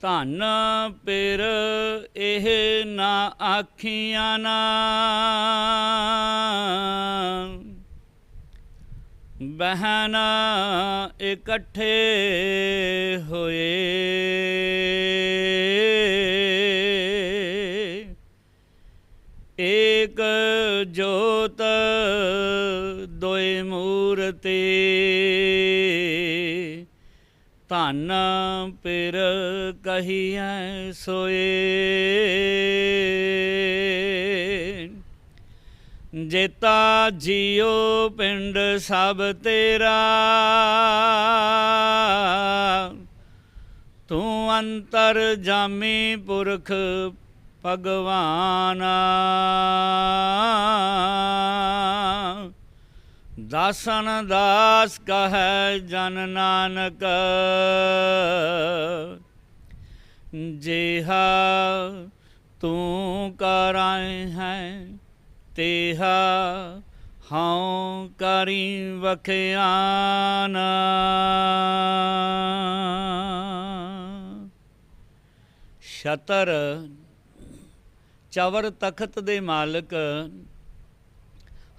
ਧਨ ਪਿਰ ਇਹ ਨਾ ਆਖੀਆਂ ਨਾ। ਬਹਿਨ ਇਕੱਠੇ ਹੋਏ। ਏਕ ਜੋਤ ਦੋਇ ਮੂਰਤੀ। ਧਨ ਪਿਰ ਕਹੀਐ ਸੋਏ। ਜੇਤਾ ਜੀਉ ਪਿੰਡ ਸਭ ਤੇਰਾ। ਤੂੰ ਅੰਤਰ ਜਾਮੀ ਪੁਰਖ ਭਗਵਾਨ। ਦਾਸਨ ਦਾਸ ਕਹੈ ਜਨ ਨਾਨਕ। ਜਿਹਾ ਤੂੰ ਕਰਾਏ ਹੈ, ਤੇਹਾ ਹਉ ਕਰੀ ਵਖਿਆਨ। ਸ਼ਤਰ ਚਵਰ ਤਖਤ ਦੇ ਮਾਲਕ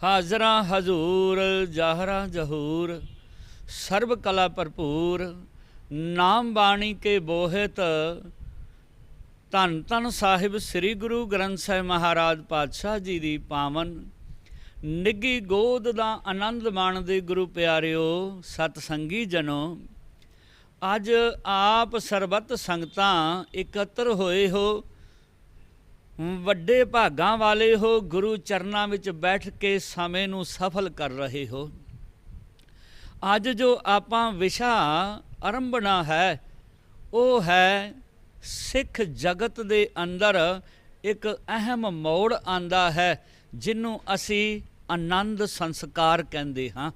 ਹਾਜ਼ਰਾਂ ਹਜ਼ੂਰ, ਜ਼ਾਹਰਾਂ ਜ਼ਹੂਰ, ਸਰਬ ਕਲਾ ਭਰਪੂਰ, ਨਾਮ ਬਾਣੀ ਕੇ ਬੋਹਿਤ, ਧੰਨ ਧੰਨ ਸਾਹਿਬ ਸ੍ਰੀ ਗੁਰੂ ਗ੍ਰੰਥ ਸਾਹਿਬ ਮਹਾਰਾਜ ਪਾਤਸ਼ਾਹ ਜੀ ਦੀ ਪਾਵਨ, ਨਿੱਗੀ ਗੋਦ ਦਾ ਆਨੰਦ ਮਾਣਦੇ ਗੁਰੂ ਪਿਆਰਿਓ ਸਤ ਸੰਗੀ ਜਨੋ, ਅੱਜ ਆਪ ਸਰਬੱਤ ਸੰਗਤਾਂ ਇਕੱਤਰ ਹੋਏ ਹੋ ਵੱਡੇ ਭਾਗਾਂ ਵਾਲੇ ਹੋ, ਗੁਰੂ ਚਰਨਾਂ ਵਿੱਚ ਬੈਠ ਕੇ ਸਮੇਂ ਨੂੰ ਸਫਲ ਕਰ ਰਹੇ ਹੋ। ਅੱਜ ਜੋ ਆਪਾਂ ਵਿਸ਼ਾ ਆਰੰਭਣਾ ਹੈ, ਉਹ ਹੈ ਸਿੱਖ ਜਗਤ ਦੇ ਅੰਦਰ ਇੱਕ ਅਹਿਮ ਮੋੜ ਆਂਦਾ ਹੈ ਜਿਹਨੂੰ ਅਸੀਂ ਆਨੰਦ ਸੰਸਕਾਰ ਕਹਿੰਦੇ ਹਾਂ।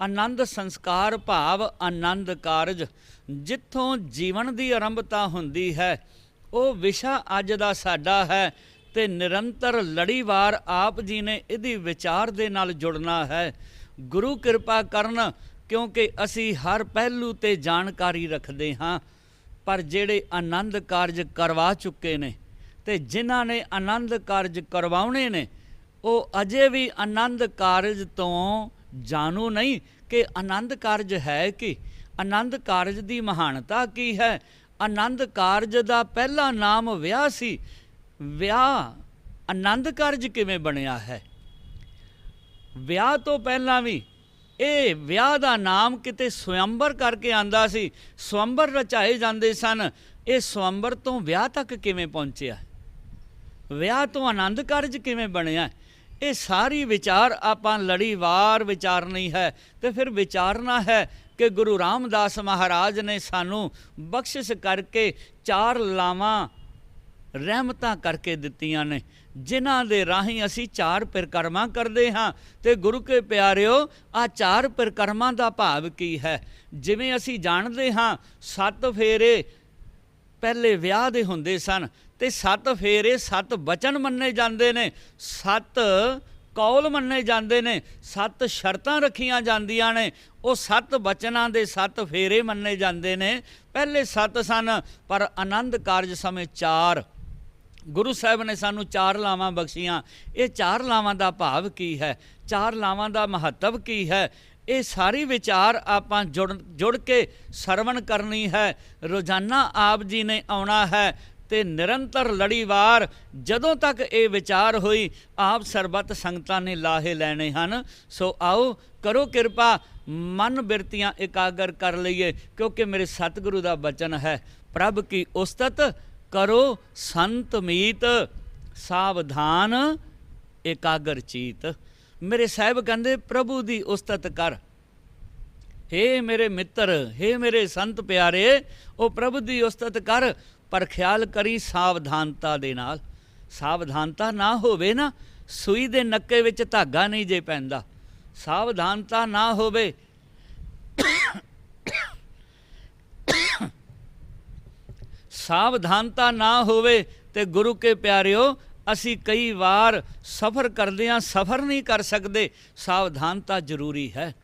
ਆਨੰਦ ਸੰਸਕਾਰ ਭਾਵ ਆਨੰਦ ਕਾਰਜ, ਜਿੱਥੋਂ ਜੀਵਨ ਦੀ ਆਰੰਭਤਾ ਹੁੰਦੀ ਹੈ ਉਹ ਵਿਸ਼ਾ ਅੱਜ ਦਾ ਸਾਡਾ ਹੈ ਤੇ ਨਿਰੰਤਰ ਲੜੀਵਾਰ ਆਪ ਜੀ ਨੇ ਇਹਦੀ ਵਿਚਾਰ ਦੇ ਨਾਲ ਜੁੜਨਾ ਹੈ। ਗੁਰੂ ਕਿਰਪਾ ਕਰਨ, ਕਿਉਂਕਿ ਅਸੀਂ ਹਰ ਪਹਿਲੂ ਤੇ ਜਾਣਕਾਰੀ ਰੱਖਦੇ ਹਾਂ, ਪਰ ਜਿਹੜੇ ਆਨੰਦ ਕਾਰਜ ਕਰਵਾ ਚੁੱਕੇ ਨੇ ਤੇ ਜਿਨ੍ਹਾਂ ਨੇ ਆਨੰਦ ਕਾਰਜ ਕਰਵਾਉਣੇ ਨੇ, ਉਹ ਅਜੇ ਵੀ ਆਨੰਦ ਕਾਰਜ ਤੋਂ ਜਾਣੂ ਨਹੀਂ ਕਿ ਆਨੰਦ ਕਾਰਜ ਹੈ ਕਿ? ਆਨੰਦ ਕਾਰਜ ਦੀ ਮਹਾਨਤਾ ਕੀ ਹੈ? ਆਨੰਦ ਕਾਰਜ ਦਾ ਪਹਿਲਾ ਨਾਮ ਵਿਆਹ ਸੀ। ਵਿਆਹ ਆਨੰਦ ਕਾਰਜ ਕਿਵੇਂ ਬਣਿਆ ਹੈ? ਵਿਆਹ ਤੋਂ ਪਹਿਲਾਂ ਵੀ ਇਹ ਵਿਆਹ ਦਾ ਨਾਮ ਕਿਤੇ ਸਵੰਬਰ ਕਰਕੇ ਆਂਦਾ ਸੀ। ਸਵੰਬਰ ਰਚਾਏ ਜਾਂਦੇ ਸਨ। ਇਹ ਸਵੰਬਰ ਤੋਂ ਵਿਆਹ ਤੱਕ ਕਿਵੇਂ ਪਹੁੰਚਿਆ? ਵਿਆਹ ਤੋਂ ਆਨੰਦ ਕਾਰਜ ਕਿਵੇਂ ਬਣਿਆ? ਇਹ ਸਾਰੀ ਵਿਚਾਰ ਆਪਾਂ ਲੜੀਵਾਰ ਵਿਚਾਰਨੀ ਹੈ ਤੇ ਫਿਰ ਵਿਚਾਰਨਾ ਹੈ ਕਿ ਗੁਰੂ ਰਾਮਦਾਸ ਮਹਾਰਾਜ ਨੇ ਸਾਨੂੰ ਬਖਸ਼ਿਸ਼ ਕਰਕੇ ਚਾਰ ਲਾਵਾਂ ਰਹਿਮਤਾਂ ਕਰਕੇ ਦਿੱਤੀਆਂ ਨੇ, ਜਿਨ੍ਹਾਂ ਦੇ ਰਾਹੀਂ ਅਸੀਂ ਚਾਰ ਪ੍ਰਕਰਮਾਂ ਕਰਦੇ ਹਾਂ। ਤੇ ਗੁਰੂ ਕੇ ਪਿਆਰਿਓ ਆ ਚਾਰ ਪ੍ਰਕਰਮਾਂ ਦਾ ਭਾਵ ਕੀ ਹੈ? ਜਿਵੇਂ ਅਸੀਂ ਜਾਣਦੇ ਹਾਂ, ਸੱਤ ਫੇਰੇ ਪਹਿਲੇ ਵਿਆਹ ਦੇ ਹੁੰਦੇ ਸਨ ਤੇ ਸੱਤ ਫੇਰੇ ਸੱਤ ਬਚਨ ਮੰਨੇ ਜਾਂਦੇ ਨੇ। ਸੱਤ ਕੌਲ ਮੰਨੇ ਜਾਂਦੇ ਨੇ, ਸੱਤ ਸ਼ਰਤਾਂ ਰੱਖੀਆਂ ਜਾਂਦੀਆਂ ਨੇ, ਉਹ ਸੱਤ ਬਚਨਾਂ ਦੇ ਸੱਤ ਫੇਰੇ ਮੰਨੇ ਜਾਂਦੇ ਨੇ। ਪਹਿਲੇ ਸੱਤ ਸਨ, ਪਰ ਆਨੰਦ ਕਾਰਜ ਸਮੇਂ ਚਾਰ। ਗੁਰੂ ਸਾਹਿਬ ਨੇ ਸਾਨੂੰ ਚਾਰ ਲਾਵਾਂ ਬਖਸ਼ੀਆਂ। ਇਹ ਚਾਰ ਲਾਵਾਂ ਦਾ ਭਾਵ ਕੀ ਹੈ? ਚਾਰ ਲਾਵਾਂ ਦਾ ਮਹੱਤਵ ਕੀ ਹੈ? ਇਹ ਸਾਰੀ ਵਿਚਾਰ ਆਪਾਂ ਜੁੜ ਜੁੜ ਕੇ ਸਰਵਣ ਕਰਨੀ ਹੈ। ਰੋਜ਼ਾਨਾ ਆਪ ਜੀ ਨੇ ਆਉਣਾ ਹੈ। ਤੇ ਨਿਰੰਤਰ ਲੜੀਵਾਰ ਜਦੋਂ ਤੱਕ ਇਹ ਵਿਚਾਰ ਹੋਈ, ਆਪ ਸਰਬੱਤ ਸੰਗਤਾਂ ਨੇ ਲਾਹੇ ਲੈਣੇ ਹਨ। ਸੋ ਆਓ, ਕਰੋ ਕਿਰਪਾ, ਮਨ ਬਿਰਤੀਆਂ ਇਕਾਗਰ ਕਰ ਲਈਏ, ਕਿਉਂਕਿ ਮੇਰੇ ਸਤਿਗੁਰੂ ਦਾ ਬਚਨ ਹੈ, ਪ੍ਰਭ ਕੀ ਉਸਤਤ ਕਰੋ ਸੰਤ ਮੀਤ, ਸਾਵਧਾਨ ਇਕਾਗਰ ਚੀਤ। ਮੇਰੇ ਸਾਹਿਬ ਕਹਿੰਦੇ, ਪ੍ਰਭੂ ਦੀ ਉਸਤਤ ਕਰ। ਹੇ ਮੇਰੇ ਮਿੱਤਰ, ਹੇ ਮੇਰੇ ਸੰਤ ਪਿਆਰੇ, ਉਹ ਪ੍ਰਭੂ ਦੀ ਉਸਤਤ ਕਰ। ਪਰ ਖਿਆਲ ਕਰੀ ਸਾਵਧਾਨਤਾ ਦੇ ਨਾਲ। ਸਾਵਧਾਨਤਾ ਨਾ ਹੋਵੇ ਨਾ, ਸੂਈ ਦੇ ਨੱਕੇ ਵਿੱਚ ਧਾਗਾ ਨਹੀਂ ਜੇ ਪੈਂਦਾ। ਸਾਵਧਾਨਤਾ ਨਾ ਹੋਵੇ। ਸਾਵਧਾਨਤਾ ਨਾ ਹੋਵੇ ਤੇ ਗੁਰੂ ਕੇ ਪਿਆਰਿਓ, ਅਸੀਂ ਕਈ ਵਾਰ ਸਫ਼ਰ ਕਰਦੇ ਹਾਂ ਸਫ਼ਰ ਨਹੀਂ ਕਰ ਸਕਦੇ। ਸਾਵਧਾਨਤਾ ਜ਼ਰੂਰੀ ਹੈ।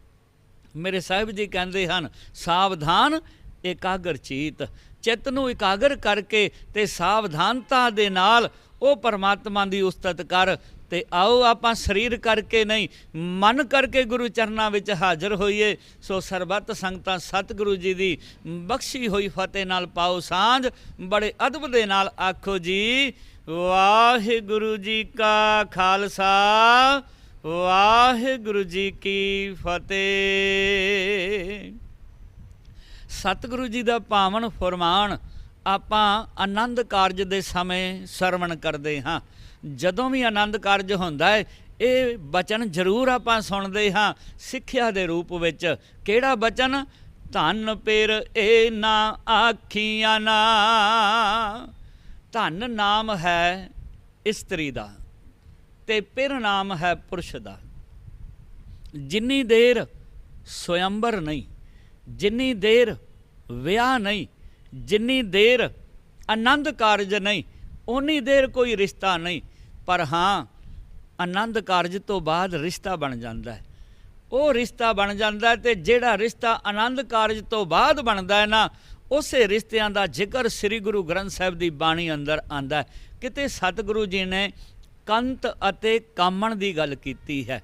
ਮੇਰੇ ਸਾਹਿਬ ਜੀ ਕਹਿੰਦੇ ਹਨ, ਸਾਵਧਾਨ ਇਕਾਗਰ ਚੀਤ, ਚਿੱਤ ਨੂੰ ਇਕਾਗਰ ਕਰਕੇ ਤੇ ਸਾਵਧਾਨਤਾ ਦੇ ਨਾਲ ਉਹ ਪਰਮਾਤਮਾ ਦੀ ਉਸਤਤ ਕਰ ਤੇ ਆਓ ਆਪਾਂ ਸਰੀਰ ਕਰਕੇ ਨਹੀਂ, ਮਨ ਕਰਕੇ ਗੁਰੂ ਚਰਨਾਂ ਵਿੱਚ ਹਾਜ਼ਰ ਹੋਈਏ। ਸੋ ਸਰਬੱਤ ਸੰਗਤਾਂ ਸਤਿਗੁਰੂ ਜੀ ਦੀ ਬਖਸ਼ੀ ਹੋਈ ਫਤਿਹ ਨਾਲ ਪਾਓ ਸਾਂਝ, ਬੜੇ ਅਦਬ ਦੇ ਨਾਲ ਆਖੋ ਜੀ, ਵਾਹਿਗੁਰੂ ਜੀ ਕਾ ਖਾਲਸਾ, ਵਾਹਿਗੁਰੂ ਜੀ ਕੀ ਫਤਿਹ। ਸਤਿਗੁਰੂ ਜੀ ਦਾ ਪਾਵਨ ਫਰਮਾਨ, ਆਪਾਂ ਆਨੰਦ ਕਾਰਜ ਦੇ ਸਮੇਂ ਸਰਵਣ ਕਰਦੇ ਹਾਂ। ਜਦੋਂ ਵੀ ਆਨੰਦ ਕਾਰਜ ਹੁੰਦਾ ਹੈ ਇਹ ਬਚਨ ਜ਼ਰੂਰ ਆਪਾਂ ਸੁਣਦੇ ਹਾਂ ਸਿੱਖਿਆ ਦੇ ਰੂਪ ਵਿੱਚ। ਕਿਹੜਾ ਬਚਨ? ਧੰਨ ਪੇਰ ਇਹ ਨਾ ਆਖੀਆਂ ਨਾ। ਧੰਨ ਨਾਮ ਹੈ ਇਸਤਰੀ ਦਾ ਤੇ ਪਿਰ ਨਾਮ ਹੈ ਪੁਰਸ਼ ਦਾ। ਜਿੰਨੀ ਦੇਰ ਸਵਯੰਬਰ ਨਹੀਂ, ਜਿੰਨੀ ਦੇਰ ਵਿਆਹ ਨਹੀਂ, ਜਿੰਨੀ ਦੇਰ ਆਨੰਦ ਕਾਰਜ ਨਹੀਂ ਉਨੀ ਦੇਰ ਕੋਈ ਰਿਸ਼ਤਾ ਨਹੀਂ। ਪਰ ਹਾਂ, ਆਨੰਦ ਕਾਰਜ ਤੋਂ ਬਾਅਦ ਰਿਸ਼ਤਾ ਬਣ ਜਾਂਦਾ ਹੈ। ਉਹ ਰਿਸ਼ਤਾ ਬਣ ਜਾਂਦਾ ਹੈ ਤੇ ਜਿਹੜਾ ਰਿਸ਼ਤਾ ਆਨੰਦ ਕਾਰਜ ਤੋਂ ਬਾਅਦ ਬਣਦਾ ਹੈ ਨਾ, ਉਸੇ ਰਿਸ਼ਤਿਆਂ ਦਾ ਜ਼ਿਕਰ ਸ੍ਰੀ ਗੁਰੂ ਗ੍ਰੰਥ ਸਾਹਿਬ ਦੀ ਬਾਣੀ ਅੰਦਰ ਆਂਦਾ ਕਿਤੇ ਸਤਿਗੁਰੂ ਜੀ ਨੇ ਕੰਤ ਅਤੇ ਕਾਮਣ ਦੀ ਗੱਲ ਕੀਤੀ ਹੈ।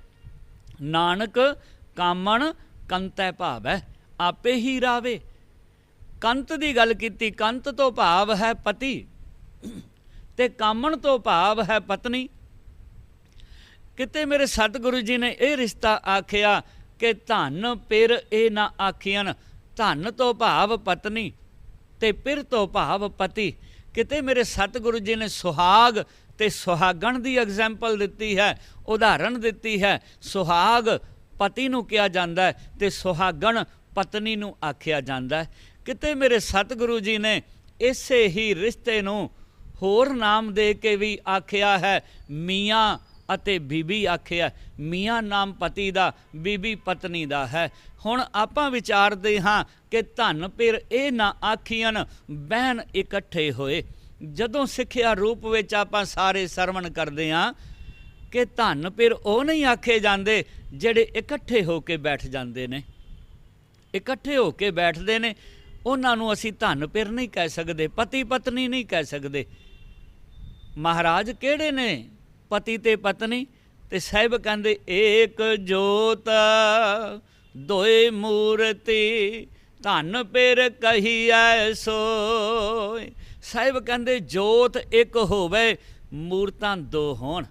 ਨਾਨਕ ਕਾਮਣ ਕੰਤੈ ਭਾਵ ਹੈ ਆਪੇ ਹੀ ਰਾਵੇ। ਕੰਤ ਦੀ ਗੱਲ ਕੀਤੀ, ਕੰਤ ਤੋਂ ਭਾਵ ਹੈ ਪਤੀ ਤੇ ਕਾਮਣ ਤੋਂ ਭਾਵ ਹੈ ਪਤਨੀ। ਕਿਤੇ ਮੇਰੇ ਸਤਿਗੁਰੂ ਜੀ ਨੇ ਇਹ ਰਿਸ਼ਤਾ ਆਖਿਆ ਕਿ ਧਨ ਪਿਰ ਇਹ ਨਾ ਆਖੀਆਂ ਧਨ ਤੋਂ ਭਾਵ ਪਤਨੀ ਤੇ ਪਿਰ ਤੋਂ ਭਾਵ ਪਤੀ। ਕਿਤੇ ਮੇਰੇ ਸਤਿਗੁਰੂ ਜੀ ਨੇ ਸੁਹਾਗ ਤੇ ਸੁਹਾਗਣ ਦੀ ਐਗਜ਼ਾਮਪਲ ਦਿੱਤੀ ਹੈ ਉਦਾਹਰਣ ਦਿੱਤੀ ਹੈ, ਸੁਹਾਗ ਪਤੀ ਨੂੰ ਕਿਹਾ ਜਾਂਦਾ ਹੈ ਤੇ ਸੁਹਾਗਣ ਪਤਨੀ ਨੂੰ ਆਖਿਆ ਜਾਂਦਾ ਹੈ। ਕਿਤੇ ਮੇਰੇ ਸਤਿਗੁਰੂ ਜੀ ਨੇ ਇਸੇ ਹੀ ਰਿਸ਼ਤੇ ਨੂੰ ਹੋਰ ਨਾਮ ਦੇ ਕੇ ਵੀ ਆਖਿਆ ਹੈ, ਮੀਆਂ ਅਤੇ ਬੀਬੀ ਆਖਿਆ ਮੀਆਂ ਨਾਮ ਪਤੀ ਦਾ, ਬੀਬੀ ਪਤਨੀ ਦਾ ਹੈ। ਹੁਣ ਆਪਾਂ ਵਿਚਾਰਦੇ ਹਾਂ ਕਿ ਧਨ ਪਿਰ ਇਹ ਨਾ ਆਖੀਆਂ ਬਹਿਨ ਇਕੱਠੇ ਹੋਏ। ਜਦੋਂ ਸਿੱਖਿਆ ਰੂਪ ਵਿੱਚ ਆਪਾਂ ਸਾਰੇ ਸਰਵਣ ਕਰਦੇ ਹਾਂ ਕਿ ਧਨ ਪਿਰ ਉਹ ਨਹੀਂ ਆਖੇ ਜਾਂਦੇ ਜਿਹੜੇ ਇਕੱਠੇ ਹੋ ਕੇ ਬੈਠ ਜਾਂਦੇ ਨੇ। ਇਕੱਠੇ ਹੋ ਕੇ ਬੈਠਦੇ ਨੇ ਉਹਨਾਂ ਨੂੰ ਅਸੀਂ ਧਨ ਪਿਰ ਨਹੀਂ ਕਹਿ ਸਕਦੇ, ਪਤੀ ਪਤਨੀ ਨਹੀਂ ਕਹਿ ਸਕਦੇ। ਮਹਾਰਾਜ ਕਿਹੜੇ ਨੇ? ਪਤੀ ਤੇ ਪਤਨੀ ਤੇ ਸਾਹਿਬ ਕਹਿੰਦੇ, ਏਕ ਜੋਤ ਦੋਏ ਮੂਰਤੀ, ਧਨ ਪਿਰ ਕਹੀਐ ਸੋਇ ਸਾਹਿਬ ਕਹਿੰਦੇ, ਜੋਤ ਇੱਕ ਹੋਵੇ, ਮੂਰਤਾਂ ਦੋ ਹੋਣ।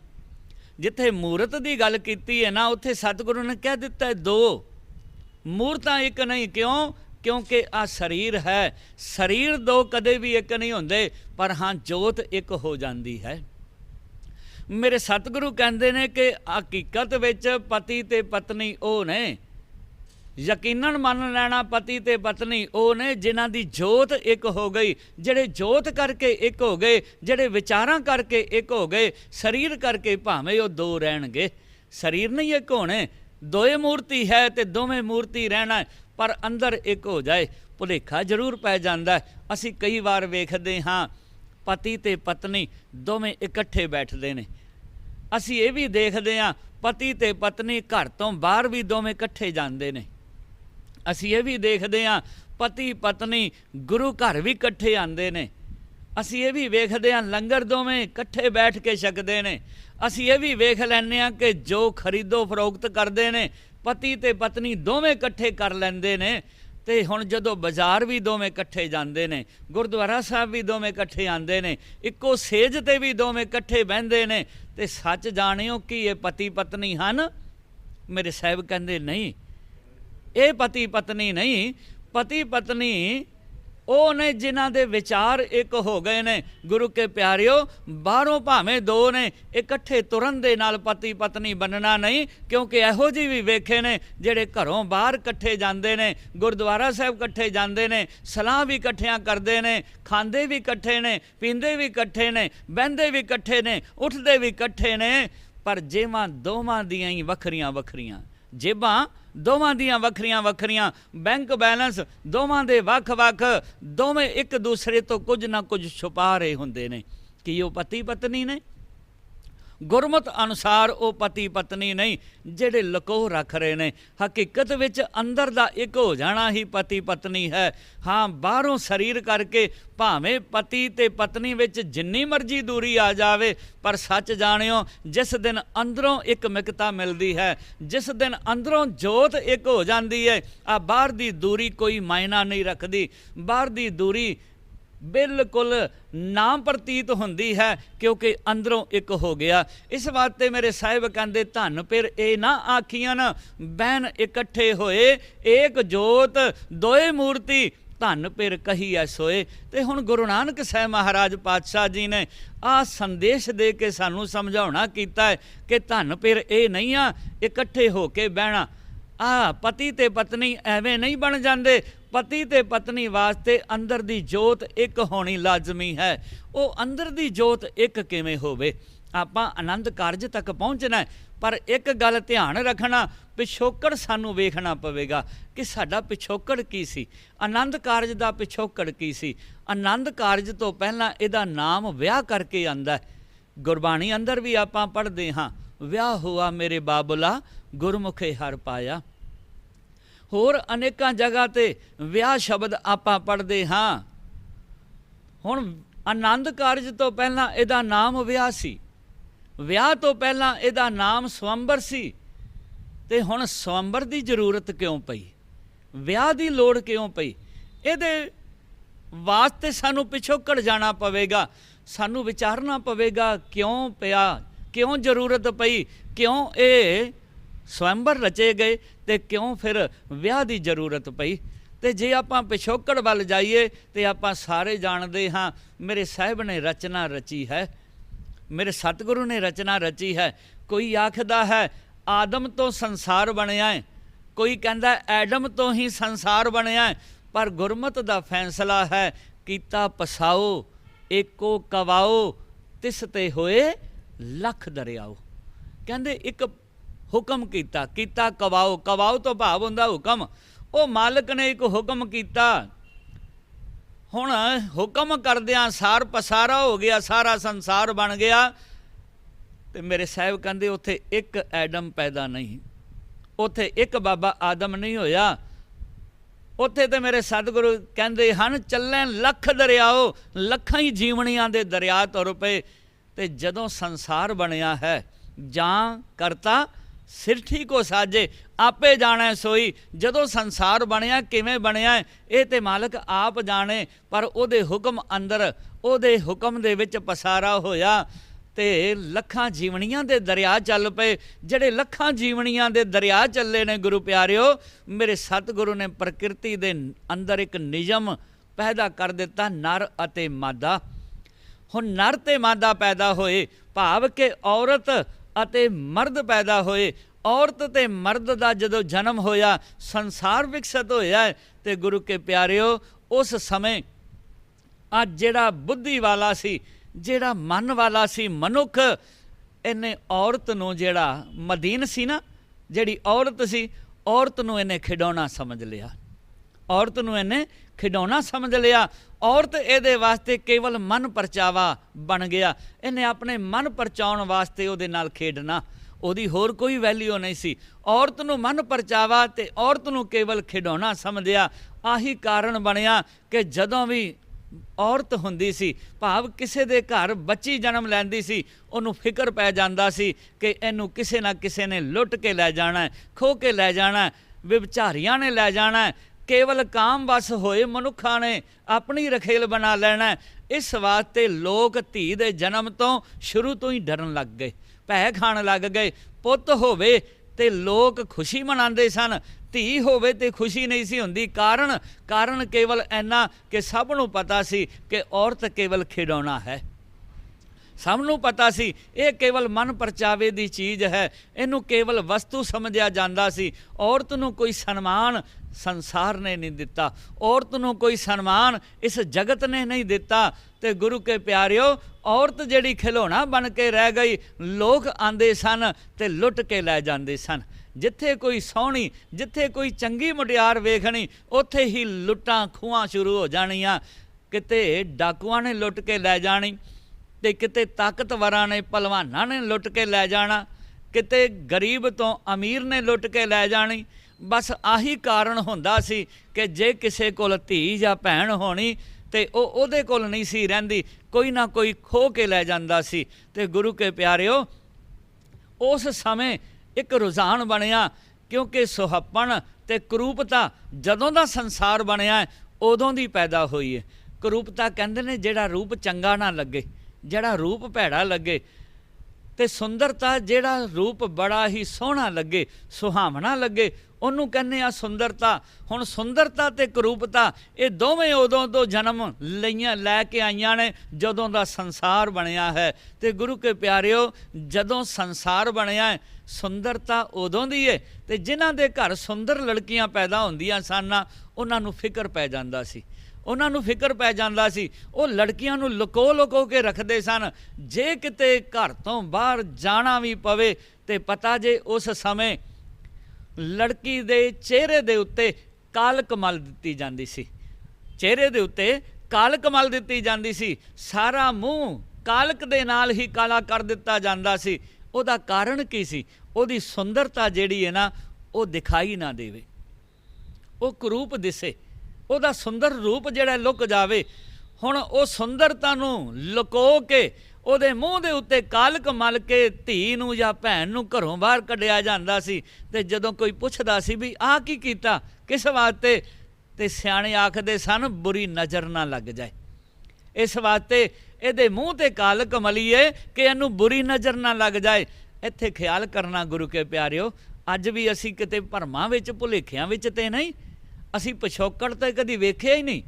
ਜਿੱਥੇ ਮੂਰਤ ਦੀ ਗੱਲ ਕੀਤੀ ਹੈ ਨਾ, ਉੱਥੇ ਸਤਿਗੁਰੂ ਨੇ ਕਹਿ ਦਿੱਤਾ ਦੋ। ਮੂਰਤਾਂ ਇੱਕ ਨਹੀਂ, ਕਿਉਂ? ਕਿਉਂਕਿ ਆ ਸਰੀਰ ਹੈ। ਸਰੀਰ ਦੋ ਕਦੇ ਵੀ ਇੱਕ ਨਹੀਂ ਹੁੰਦੇ, ਪਰ ਹਾਂ ਜੋਤ ਇੱਕ ਹੋ ਜਾਂਦੀ ਹੈ। ਮੇਰੇ ਸਤਿਗੁਰੂ ਕਹਿੰਦੇ ਨੇ ਕਿ ਹਕੀਕਤ ਵਿੱਚ ਪਤੀ ਤੇ ਪਤਨੀ ਉਹ ਨੇ। ਯਕੀਨਨ ਮੰਨ ਲੈਣਾ ਪਤੀ ਤੇ ਪਤਨੀ ਉਹ ਨੇ, ਜਿਨ੍ਹਾਂ ਦੀ ਜੋਤ ਇੱਕ ਹੋ ਗਈ। ਜਿਹੜੇ ਜੋਤ ਕਰਕੇ ਇੱਕ ਹੋ ਗਏ, ਜਿਹੜੇ ਵਿਚਾਰਾਂ ਕਰਕੇ ਇੱਕ ਹੋ ਗਏ, ਸਰੀਰ ਕਰਕੇ ਭਾਵੇਂ ਉਹ ਦੋ ਰਹਿਣਗੇ। ਸਰੀਰ ਨਹੀਂ ਇੱਕ ਹੋਣੇ, ਦੋਏ ਮੂਰਤੀ ਹੈ ਤੇ ਦੋਵੇਂ ਮੂਰਤੀ ਰਹਿਣਾ ਪਰ ਅੰਦਰ ਇੱਕ ਹੋ ਜਾਏ, ਭੁਲੇਖਾ ਜ਼ਰੂਰ ਪੈ ਜਾਂਦਾ ਅਸੀਂ ਕਈ ਵਾਰ ਵੇਖਦੇ ਹਾਂ, ਪਤੀ ਤੇ ਪਤਨੀ ਦੋਵੇਂ ਇਕੱਠੇ ਬੈਠਦੇ ਨੇ। ਅਸੀਂ ਇਹ ਵੀ ਦੇਖਦੇ ਹਾਂ, ਪਤੀ ਤੇ ਪਤਨੀ ਘਰ ਤੋਂ ਬਾਹਰ ਵੀ ਦੋਵੇਂ ਇਕੱਠੇ ਜਾਂਦੇ ਨੇ। ਅਸੀਂ ਇਹ ਵੀ ਦੇਖਦੇ ਹਾਂ, ਪਤੀ, ਪਤਨੀ ਗੁਰੂ ਘਰ ਵੀ ਇਕੱਠੇ ਆਉਂਦੇ ਨੇ। ਅਸੀਂ ਇਹ ਵੀ ਵੇਖਦੇ ਹਾਂ, ਲੰਗਰ ਦੋਵੇਂ ਇਕੱਠੇ ਬੈਠ ਕੇ ਛਕਦੇ ਨੇ। ਅਸੀਂ ਇਹ ਵੀ ਵੇਖ ਲੈਂਦੇ ਹਾਂ ਕਿ ਜੋ ਖਰੀਦੋ, ਫਰੋਖਤ ਕਰਦੇ ਨੇ ਪਤੀ ਤੇ ਪਤਨੀ ਦੋਵੇਂ ਇਕੱਠੇ ਕਰ ਲੈਂਦੇ ਨੇ ਤੇ ਹੁਣ ਜਦੋਂ ਬਾਜ਼ਾਰ ਵੀ ਦੋਵੇਂ ਇਕੱਠੇ ਜਾਂਦੇ ਨੇ, ਗੁਰਦੁਆਰਾ ਸਾਹਿਬ ਵੀ ਦੋਵੇਂ ਇਕੱਠੇ ਆਉਂਦੇ ਨੇ, ਇੱਕੋ ਸੇਜ ਤੇ ਵੀ ਦੋਵੇਂ ਇਕੱਠੇ ਬਹਿੰਦੇ ਨੇ, ਤੇ ਸੱਚ ਜਾਣਿਓ ਕਿ ਇਹ ਪਤੀ ਪਤਨੀ ਹਨ? ਮੇਰੇ ਸਾਹਿਬ ਕਹਿੰਦੇ ਨਹੀਂ। ਇਹ ਪਤੀ ਪਤਨੀ ਨਹੀਂ, ਪਤੀ ਪਤਨੀ ਉਹ ਨੇ ਜਿਨ੍ਹਾਂ ਦੇ ਵਿਚਾਰ ਇੱਕ ਹੋ ਗਏ ਨੇ। ਗੁਰੂ ਕੇ ਪਿਆਰਿਓ, ਬਾਹਰੋਂ ਭਾਵੇਂ ਦੋ ਨੇ, ਇਕੱਠੇ ਤੁਰਨ ਦੇ ਨਾਲ ਪਤੀ ਪਤਨੀ ਬੰਨਣਾ ਨਹੀਂ, ਕਿਉਂਕਿ ਇਹੋ ਜਿਹੀ ਵੀ ਵੇਖੇ ਨੇ ਜਿਹੜੇ ਘਰੋਂ ਬਾਹਰ ਇਕੱਠੇ ਜਾਂਦੇ ਨੇ, ਗੁਰਦੁਆਰਾ ਸਾਹਿਬ ਇਕੱਠੇ ਜਾਂਦੇ ਨੇ, ਸਲਾਹ ਵੀ ਇਕੱਠਿਆਂ ਕਰਦੇ ਨੇ, ਖਾਂਦੇ ਵੀ ਇਕੱਠੇ ਨੇ, ਪੀਂਦੇ ਵੀ ਇਕੱਠੇ ਨੇ, ਬਹਿੰਦੇ ਵੀ ਇਕੱਠੇ ਨੇ, ਉੱਠਦੇ ਵੀ ਇਕੱਠੇ ਨੇ, ਪਰ ਜੇਵਾਂ ਦੋਵਾਂ ਦੀਆਂ ਹੀ ਵੱਖਰੀਆਂ ਵੱਖਰੀਆਂ ਜੇਬਾਂ ਦੋਵਾਂ ਦੀਆਂ ਵੱਖਰੀਆਂ ਵੱਖਰੀਆਂ ਬੈਂਕ ਬੈਲੈਂਸ ਦੋਵਾਂ ਦੇ ਵੱਖ-ਵੱਖ ਦੋਵੇਂ ਇੱਕ ਦੂਸਰੇ ਤੋਂ ਕੁਝ ਨਾ ਕੁਝ ਛੁਪਾ ਰਹੇ ਹੁੰਦੇ ਨੇ। ਕੀ ਉਹ ਪਤੀ ਪਤਨੀ ਨੇ? ਗੁਰਮਤ ਅਨੁਸਾਰ ਉਹ ਪਤੀ ਪਤਨੀ ਨਹੀਂ, ਜਿਹੜੇ ਲਕੋ ਰੱਖ ਰਹੇ ਨੇ। ਹਕੀਕਤ ਵਿੱਚ ਅੰਦਰ ਦਾ ਇੱਕ ਹੋ ਜਾਣਾ ਹੀ ਪਤੀ ਪਤਨੀ ਹੈ। ਹਾਂ, ਬਾਹਰੋਂ ਸਰੀਰ ਕਰਕੇ ਭਾਵੇਂ ਪਤੀ ਤੇ ਪਤਨੀ ਵਿੱਚ ਜਿੰਨੀ ਮਰਜ਼ੀ ਦੂਰੀ ਆ ਜਾਵੇ, ਪਰ ਸੱਚ ਜਾਣਿਓ, ਜਿਸ ਦਿਨ ਅੰਦਰੋਂ ਇੱਕ ਮਿਕਤਾ ਮਿਲਦੀ ਹੈ, ਜਿਸ ਦਿਨ ਅੰਦਰੋਂ ਜੋਤ ਇੱਕ ਹੋ ਜਾਂਦੀ ਹੈ, ਆ ਬਾਹਰ ਦੀ ਦੂਰੀ ਕੋਈ ਮਾਇਨਾ ਨਹੀਂ ਰੱਖਦੀ। ਬਾਹਰ ਦੀ ਦੂਰੀ ਬਿਲਕੁਲ ਨਾ ਪ੍ਰਤੀਤ ਹੁੰਦੀ ਹੈ ਕਿਉਂਕਿ ਅੰਦਰੋਂ ਇੱਕ ਹੋ ਗਿਆ। ਇਸ ਵਾਸਤੇ ਮੇਰੇ ਸਾਹਿਬ ਕਹਿੰਦੇ, ਧੰਨ ਫਿਰ ਇਹ ਨਾ ਆਖੀਆਂ ਨਾ ਬਹਿਨ ਇਕੱਠੇ ਹੋਏ, ਏਕ ਜੋਤ ਦੋਏ ਮੂਰਤੀ, ਧੰਨ ਪਿਰ ਕਹੀ ਐ ਸੋਏ। ਤੇ ਹੁਣ ਗੁਰੂ ਨਾਨਕ ਸਾਹਿਬ ਮਹਾਰਾਜ ਪਾਤਸ਼ਾਹ ਜੀ ਨੇ ਆ ਸੰਦੇਸ਼ ਦੇ ਕੇ ਸਾਨੂੰ ਸਮਝਾਉਣਾ ਕੀਤਾ ਹੈ ਕਿ ਧੰਨ ਪਿਰ ਇਹ ਨਹੀਂ ਆ, ਇਕੱਠੇ ਹੋ ਕੇ ਬਹਿਣਾ। ਆ ਪਤੀ ਤੇ ਪਤਨੀ ਐਵੇਂ ਨਹੀਂ ਬਣ ਜਾਂਦੇ। ਪਤੀ ਤੇ ਪਤਨੀ ਵਾਸਤੇ ਅੰਦਰ ਦੀ ਜੋਤ ਇੱਕ ਹੋਣੀ ਲਾਜ਼ਮੀ ਹੈ। ਉਹ ਅੰਦਰ ਦੀ ਜੋਤ ਇੱਕ ਕਿਵੇਂ ਹੋਵੇ? ਆਪਾਂ ਆਨੰਦ ਕਾਰਜ ਤੱਕ ਪਹੁੰਚਣਾ ਪਰ ਇੱਕ ਗੱਲ ਧਿਆਨ ਰੱਖਣਾ, ਪਿਛੋਕੜ ਸਾਨੂੰ ਵੇਖਣਾ ਪਵੇਗਾ ਕਿ ਸਾਡਾ ਪਿਛੋਕੜ ਕੀ ਸੀ? ਆਨੰਦ ਕਾਰਜ ਦਾ ਪਿਛੋਕੜ ਕੀ ਸੀ? ਆਨੰਦ ਕਾਰਜ ਤੋਂ ਪਹਿਲਾਂ ਇਹਦਾ ਨਾਮ ਵਿਆਹ ਕਰਕੇ ਆਂਦਾ ਗੁਰਬਾਣੀ ਅੰਦਰ ਵੀ ਆਪਾਂ ਪੜ੍ਹਦੇ ਹਾਂ, ਵਿਆਹ ਹੁਆ ਮੇਰੇ ਬਾਬੁਲਾ, ਗੁਰਮੁਖੇ ਹਰ ਪਾਇਆ। ਹੋਰ ਅਨੇਕਾਂ ਜਗ੍ਹਾ ਤੇ ਵਿਆਹ ਸ਼ਬਦ ਆਪਾਂ ਪੜ੍ਹਦੇ ਹਾਂ। ਹੁਣ ਆਨੰਦ ਕਾਰਜ ਤੋਂ ਪਹਿਲਾਂ ਇਹਦਾ ਨਾਮ ਵਿਆਹ ਸੀ। ਵਿਆਹ ਤੋਂ ਪਹਿਲਾਂ ਇਹਦਾ ਨਾਮ ਸਵੰਬਰ ਸੀ। ਤੇ ਹੁਣ ਸਵੰਬਰ ਦੀ ਜ਼ਰੂਰਤ ਕਿਉਂ ਪਈ? ਵਿਆਹ ਦੀ ਲੋੜ ਕਿਉਂ ਪਈ? ਇਹਦੇ ਵਾਸਤੇ ਸਾਨੂੰ ਪਿਛੋਕੜ ਜਾਣਾ ਪਵੇਗਾ। ਸਾਨੂੰ ਵਿਚਾਰਨਾ ਪਵੇਗਾ ਕਿਉਂ ਪਿਆ, ਕਿਉਂ ਜ਼ਰੂਰਤ ਪਈ, ਕਿਉਂ ਇਹ ਸਵੈਂਬਰ ਰਚੇ ਗਏ ਤੇ ਕਿਉਂ ਫਿਰ ਵਿਆਹ ਦੀ ਜ਼ਰੂਰਤ ਪਈ? ਤੇ ਜੇ ਆਪਾਂ ਪਿਛੋਕੜ ਵੱਲ ਜਾਈਏ ਤੇ ਆਪਾਂ ਸਾਰੇ ਜਾਣਦੇ ਹਾਂ, ਮੇਰੇ ਸਾਹਿਬ ਨੇ ਰਚਨਾ ਰਚੀ ਹੈ। ਮੇਰੇ ਸਤਿਗੁਰੂ ਨੇ ਰਚਨਾ ਰਚੀ ਹੈ। ਕੋਈ ਆਖਦਾ ਹੈ, ਆਦਮ ਤੋਂ ਸੰਸਾਰ ਬਣਿਆ ਹੈ। ਕੋਈ ਕਹਿੰਦਾ, ਐਡਮ ਤੋਂ ਹੀ ਸੰਸਾਰ ਬਣਿਆ ਹੈ। ਪਰ ਗੁਰਮਤ ਦਾ ਫੈਸਲਾ ਹੈ, ਕੀਤਾ ਪਸਾਓ, ਏਕੋ ਕਵਾਓ, ਤਿਸ ਤੇ ਹੋਏ ਲੱਖ ਦਰਿਆਓ। ਕਹਿੰਦੇ, ਇੱਕ ਹੁਕਮ ਕੀਤਾ ਕੀਤਾ ਕਵਾਓ ਕਵਾਓ ਤੋਂ ਭਾਵ ਹੁੰਦਾ ਹੁਕਮ। ਉਹ ਮਾਲਕ ਨੇ ਇੱਕ ਹੁਕਮ ਕੀਤਾ। ਹੁਣ ਹੁਕਮ ਕਰਦਿਆਂ ਸਾਰ ਪਸਾਰਾ ਹੋ ਗਿਆ, ਸਾਰਾ ਸੰਸਾਰ ਬਣ ਗਿਆ। ਤੇ ਮੇਰੇ ਸਾਹਿਬ ਕਹਿੰਦੇ ਉੱਥੇ ਇੱਕ ਐਡਮ ਪੈਦਾ ਨਹੀਂ। ਉੱਥੇ ਇੱਕ ਬਾਬਾ ਆਦਮ ਨਹੀਂ ਹੋਇਆ। ਉੱਥੇ ਤੇ ਮੇਰੇ ਸਤਿਗੁਰੂ ਕਹਿੰਦੇ ਹਨ, ਚੱਲਣ ਲੱਖ ਦਰਿਆਓ, ਲੱਖਾਂ ਹੀ ਜੀਵਣੀਆਂ ਦੇ ਦਰਿਆ ਤੁਰ ਪਏ। ਤੇ ਜਦੋਂ ਸੰਸਾਰ ਬਣਿਆ ਹੈ, ਜਾਂ ਕਰਤਾ ਸਿਰਠੀ ਕੋ ਸਾਜੇ, ਆਪੇ ਜਾਣੈ ਸੋਈ। ਜਦੋਂ ਸੰਸਾਰ ਬਣਿਆ, ਕਿਵੇਂ ਬਣਿਆ ਇਹ ਤੇ ਮਾਲਕ ਆਪ ਜਾਣੇ, ਪਰ ਉਹਦੇ ਹੁਕਮ ਅੰਦਰ, ਉਹਦੇ ਹੁਕਮ ਦੇ ਵਿੱਚ ਪਸਾਰਾ ਹੋਇਆ। ਤੇ ਲੱਖਾਂ ਜੀਵਣੀਆਂ ਦੇ ਦਰਿਆ ਚੱਲ ਪਏ। ਜਿਹੜੇ ਲੱਖਾਂ ਜੀਵਣੀਆਂ ਦੇ ਦਰਿਆ ਚੱਲੇ ਨੇ, ਗੁਰੂ ਪਿਆਰਿਓ, ਮੇਰੇ ਸਤਿਗੁਰੂ ਨੇ ਪ੍ਰਕਿਰਤੀ ਦੇ ਅੰਦਰ ਇੱਕ ਨਿਯਮ ਪੈਦਾ ਕਰ ਦਿੱਤਾ, ਨਰ ਅਤੇ ਮਾਦਾ। ਹੁਣ ਨਰ ਤੇ ਮਾਦਾ ਪੈਦਾ ਹੋਏ, ਭਾਵ ਕਿ ਔਰਤ ਅਤੇ ਮਰਦ ਪੈਦਾ ਹੋਏ। ਔਰਤ ਤੇ ਮਰਦ ਦਾ ਜਦੋਂ ਜਨਮ ਹੋਇਆ, ਸੰਸਾਰ ਵਿਕਸਿਤ ਹੋਇਆ ਹੈ ਤੇ ਗੁਰੂ ਕੇ ਪਿਆਰਿਓ, ਉਸ ਸਮੇਂ ਆ ਜਿਹੜਾ ਬੁੱਧੀ ਵਾਲਾ ਸੀ, ਜਿਹੜਾ ਮਨ ਵਾਲਾ ਸੀ ਮਨੁੱਖ, ਇਹਨੇ ਔਰਤ ਨੂੰ ਜਿਹੜਾ ਮਦੀਨ ਸੀ ਨਾ, ਜਿਹੜੀ ਔਰਤ ਸੀ, ਔਰਤ ਨੂੰ ਇਹਨੇ ਖਿਡੌਣਾ ਸਮਝ ਲਿਆ। ਔਰਤ ਨੂੰ ਇਹਨੇ ਖਿਡੌਣਾ ਸਮਝ ਲਿਆ, ਔਰਤ ਇਹਦੇ ਵਾਸਤੇ ਕੇਵਲ ਮਨ ਪਰਚਾਵਾ ਬਣ ਗਿਆ। ਇਹਨੇ ਆਪਣੇ ਮਨ ਪਰਚਾਉਣ ਵਾਸਤੇ ਉਹਦੇ ਨਾਲ ਖੇਡਣਾ। ਉਹਦੀ ਹੋਰ ਕੋਈ ਵੈਲਿਊ ਨਹੀਂ ਸੀ। ਔਰਤ ਨੂੰ ਮਨ ਪਰਚਾਵਾ ਤੇ ਔਰਤ ਨੂੰ ਕੇਵਲ ਖਿਡੌਣਾ ਸਮਝਿਆ, ਆਹੀ ਕਾਰਨ ਬਣਿਆ ਕਿ ਜਦੋਂ ਵੀ ਔਰਤ ਹੁੰਦੀ ਸੀ, ਭਾਵ ਕਿਸੇ ਦੇ ਘਰ ਬੱਚੀ ਜਨਮ ਲੈਂਦੀ ਸੀ, ਉਹਨੂੰ ਫਿਕਰ ਪੈ ਜਾਂਦਾ ਸੀ ਕਿ ਇਹਨੂੰ ਕਿਸੇ ਨਾ ਕਿਸੇ ਨੇ ਲੁੱਟ ਕੇ ਲੈ ਜਾਣਾ ਹੈ ਖੋ ਕੇ ਲੈ ਜਾਣਾ ਹੈ ਵਿਭਚਾਰੀਆਂ ਨੇ ਲੈ ਜਾਣਾ ਕੇਵਲ ਕਾਮ ਵਸ ਹੋਏ ਮਨੁੱਖਾਂ ਨੇ ਆਪਣੀ ਰਖੇਲ ਬਣਾ ਲੈਣਾ ਇਸ ਵਾਸਤੇ ਲੋਕ ਧੀ ਦੇ ਜਨਮ ਤੋਂ ਸ਼ੁਰੂ ਤੋਂ ਹੀ ਡਰਨ ਲੱਗ ਗਏ, ਭੈ ਖਾਣ ਲੱਗ ਗਏ। ਪੁੱਤ ਹੋਵੇ ਤੇ ਲੋਕ ਖੁਸ਼ੀ ਮਨਾਉਂਦੇ ਸਨ, ਧੀ ਹੋਵੇ ਤੇ ਖੁਸ਼ੀ ਨਹੀਂ ਸੀ ਹੁੰਦੀ। ਕਾਰਨ ਕਾਰਨ ਕੇਵਲ ਐਨਾ ਕਿ ਸਭ ਨੂੰ ਪਤਾ ਸੀ ਕਿ ਔਰਤ ਕੇਵਲ ਖਿਡੌਣਾ ਹੈ। ਸਭ ਨੂੰ ਪਤਾ ਸੀ, ਇਹ ਕੇਵਲ ਮਨ ਪਰਚਾਵੇ ਦੀ ਚੀਜ਼ ਹੈ, ਇਹਨੂੰ ਕੇਵਲ ਵਸਤੂ ਸਮਝਿਆ ਜਾਂਦਾ ਸੀ। ਔਰਤ ਨੂੰ ਕੋਈ ਸਨਮਾਨ ਸੰਸਾਰ ਨੇ ਨਹੀਂ ਦਿੱਤਾ। ਔਰਤ ਨੂੰ ਕੋਈ ਸਨਮਾਨ ਇਸ ਜਗਤ ਨੇ ਨਹੀਂ ਦਿੱਤਾ। ਤੇ ਗੁਰੂ ਕੇ ਪਿਆਰਿਓ, ਔਰਤ ਜਿਹੜੀ ਖਿਲੌਣਾ ਬਣ ਕੇ ਰਹਿ ਗਈ, ਲੋਕ ਆਂਦੇ ਸਨ ਤੇ ਲੁੱਟ ਕੇ ਲੈ ਜਾਂਦੇ ਸਨ। ਜਿੱਥੇ ਕੋਈ ਸੋਹਣੀ ਜਿੱਥੇ ਕੋਈ ਚੰਗੀ ਮੁਟਿਆਰ ਵੇਖਣੀ, ਉੱਥੇ ਹੀ ਲੁੱਟਾਂ ਖੂਹਾਂ ਸ਼ੁਰੂ ਹੋ ਜਾਣੀਆਂ। ਕਿਤੇ ਡਾਕੂਆਂ ਨੇ ਲੁੱਟ ਕੇ ਲੈ ਜਾਣੀ। ਤੇ ਕਿਤੇ ਤਾਕਤਵਰਾਂ ਨੇ ਪਹਿਲਵਾਨਾਂ ਨੇ ਲੁੱਟ ਕੇ ਲੈ ਜਾਣਾ, ਕਿਤੇ ਗਰੀਬ ਤੋਂ ਅਮੀਰ ਨੇ ਲੁੱਟ ਕੇ ਲੈ ਜਾਣੀ। ਬਸ ਆਹੀ ਕਾਰਨ ਹੁੰਦਾ ਸੀ ਕਿ ਜੇ ਕਿਸੇ ਕੋਲ ਧੀ ਜਾਂ ਭੈਣ ਹੋਣੀ ਤੇ ਉਹ ਉਹਦੇ ਕੋਲ ਨਹੀਂ ਸੀ ਰਹਿੰਦੀ, ਕੋਈ ਨਾ ਕੋਈ ਖੋ ਕੇ ਲੈ ਜਾਂਦਾ ਸੀ। ਤੇ ਗੁਰੂ ਕੇ ਪਿਆਰਿਓ, ਉਸ ਸਮੇਂ ਇੱਕ ਰੁਝਾਨ ਬਣਿਆ, ਕਿਉਂਕਿ ਸੁਹੱਪਣ ਤੇ ਕਰੂਪਤਾ ਜਦੋਂ ਦਾ ਸੰਸਾਰ ਬਣਿਆ, ਉਦੋਂ ਦੀ ਪੈਦਾ ਹੋਈ ਹੈ ਕਰੂਪਤਾ ਕਹਿੰਦੇ ਨੇ ਜਿਹੜਾ ਰੂਪ ਚੰਗਾ ਨਾ ਲੱਗੇ। ਜਿਹੜਾ ਰੂਪ ਭੈੜਾ ਲੱਗੇ ਤੇ ਸੁੰਦਰਤਾ ਜਿਹੜਾ ਰੂਪ ਬੜਾ ਹੀ ਸੋਹਣਾ ਲੱਗੇ, ਸੁਹਾਵਣਾ ਲੱਗੇ, ਉਹਨੂੰ ਕਹਿੰਦੇ ਆ ਸੁੰਦਰਤਾ। ਹੁਣ ਸੁੰਦਰਤਾ ਤੇ ਕਰੂਪਤਾ, ਇਹ ਦੋਵੇਂ ਉਦੋਂ ਤੋਂ ਜਨਮ ਲਈਆਂ, ਲੈ ਕੇ ਆਈਆਂ ਨੇ, ਜਦੋਂ ਦਾ ਸੰਸਾਰ ਬਣਿਆ ਹੈ। ਤੇ ਗੁਰੂ ਕੇ ਪਿਆਰਿਓ, ਜਦੋਂ ਸੰਸਾਰ ਬਣਿਆ ਸੁੰਦਰਤਾ ਉਦੋਂ ਦੀ ਹੈ ਤੇ ਜਿਨ੍ਹਾਂ ਦੇ ਘਰ ਸੁੰਦਰ ਲੜਕੀਆਂ ਪੈਦਾ ਹੁੰਦੀਆਂ ਸਨ, ਉਹਨਾਂ ਨੂੰ ਫਿਕਰ ਪੈ ਜਾਂਦਾ ਸੀ। ਉਹਨਾਂ ਨੂੰ ਫਿਕਰ ਪੈ ਜਾਂਦਾ ਸੀ। ਉਹ ਲੜਕੀਆਂ ਨੂੰ ਲੁਕੋ ਲੁਕੋ ਕੇ ਰੱਖਦੇ ਸਨ। ਜੇ ਕਿਤੇ ਘਰ ਤੋਂ ਬਾਹਰ ਜਾਣਾ ਵੀ ਪਵੇ ਤੇ ਪਤਾ ਜੇ ਉਸ ਸਮੇਂ ਲੜਕੀ ਦੇ ਚਿਹਰੇ ਦੇ ਉੱਤੇ ਕਾਲਕ ਮਲ ਦਿੱਤੀ ਜਾਂਦੀ ਸੀ। ਚਿਹਰੇ ਦੇ ਉੱਤੇ ਕਾਲਕ ਮਲ ਦਿੱਤੀ ਜਾਂਦੀ ਸੀ। ਸਾਰਾ ਮੂੰਹ ਕਾਲਕ ਦੇ ਨਾਲ ਹੀ ਕਾਲਾ ਕਰ ਦਿੱਤਾ ਜਾਂਦਾ ਸੀ। ਉਹਦਾ ਕਾਰਨ ਕੀ ਸੀ? ਉਹਦੀ ਸੁੰਦਰਤਾ ਜਿਹੜੀ ਹੈ ਨਾ, ਉਹ ਦਿਖਾਈ ਨਾ ਦੇਵੇ। ਉਹ ਕਰੂਪ ਦਿਸੇ। ਉਹਦਾ ਸੁੰਦਰ ਰੂਪ ਜਿਹੜਾ ਲੁਕ ਜਾਵੇ। ਹੁਣ ਉਹ ਸੁੰਦਰਤਾ ਨੂੰ ਲੁਕੋ ਕੇ ਉਹਦੇ ਮੂੰਹ ਦੇ ਉੱਤੇ ਕਾਲਕ ਮਲ ਕੇ ਧੀ ਨੂੰ ਜਾਂ ਭੈਣ ਨੂੰ ਘਰੋਂ ਬਾਹਰ ਕੱਢਿਆ ਜਾਂਦਾ ਸੀ ਤੇ ਜਦੋਂ ਕੋਈ ਪੁੱਛਦਾ ਸੀ ਵੀ ਆਹ ਕੀ ਕੀਤਾ, ਕਿਸ ਵਾਸਤੇ, ਤੇ ਸਿਆਣੇ ਆਖਦੇ ਸਨ, ਬੁਰੀ ਨਜ਼ਰ ਨਾ ਲੱਗ ਜਾਏ। ਇਸ ਵਾਸਤੇ ਇਹਦੇ ਮੂੰਹ ਤੇ ਕਾਲਕ ਮਲੀਏ ਕਿ ਇਹਨੂੰ ਬੁਰੀ ਨਜ਼ਰ ਨਾ ਲੱਗ ਜਾਏ। ਇੱਥੇ ਖਿਆਲ ਕਰਨਾ ਗੁਰੂ ਕੇ ਪਿਆਰਿਓ, ਅੱਜ ਵੀ ਅਸੀਂ ਕਿਤੇ ਭਰਮਾਂ ਵਿੱਚ, ਭੁਲੇਖਿਆਂ ਵਿੱਚ ਤੇ ਨਹੀਂ ਅਸੀਂ ਪਿਛੋਕੜ ਤਾਂ ਕਦੀ ਵੇਖਿਆ ਹੀ ਨਹੀਂ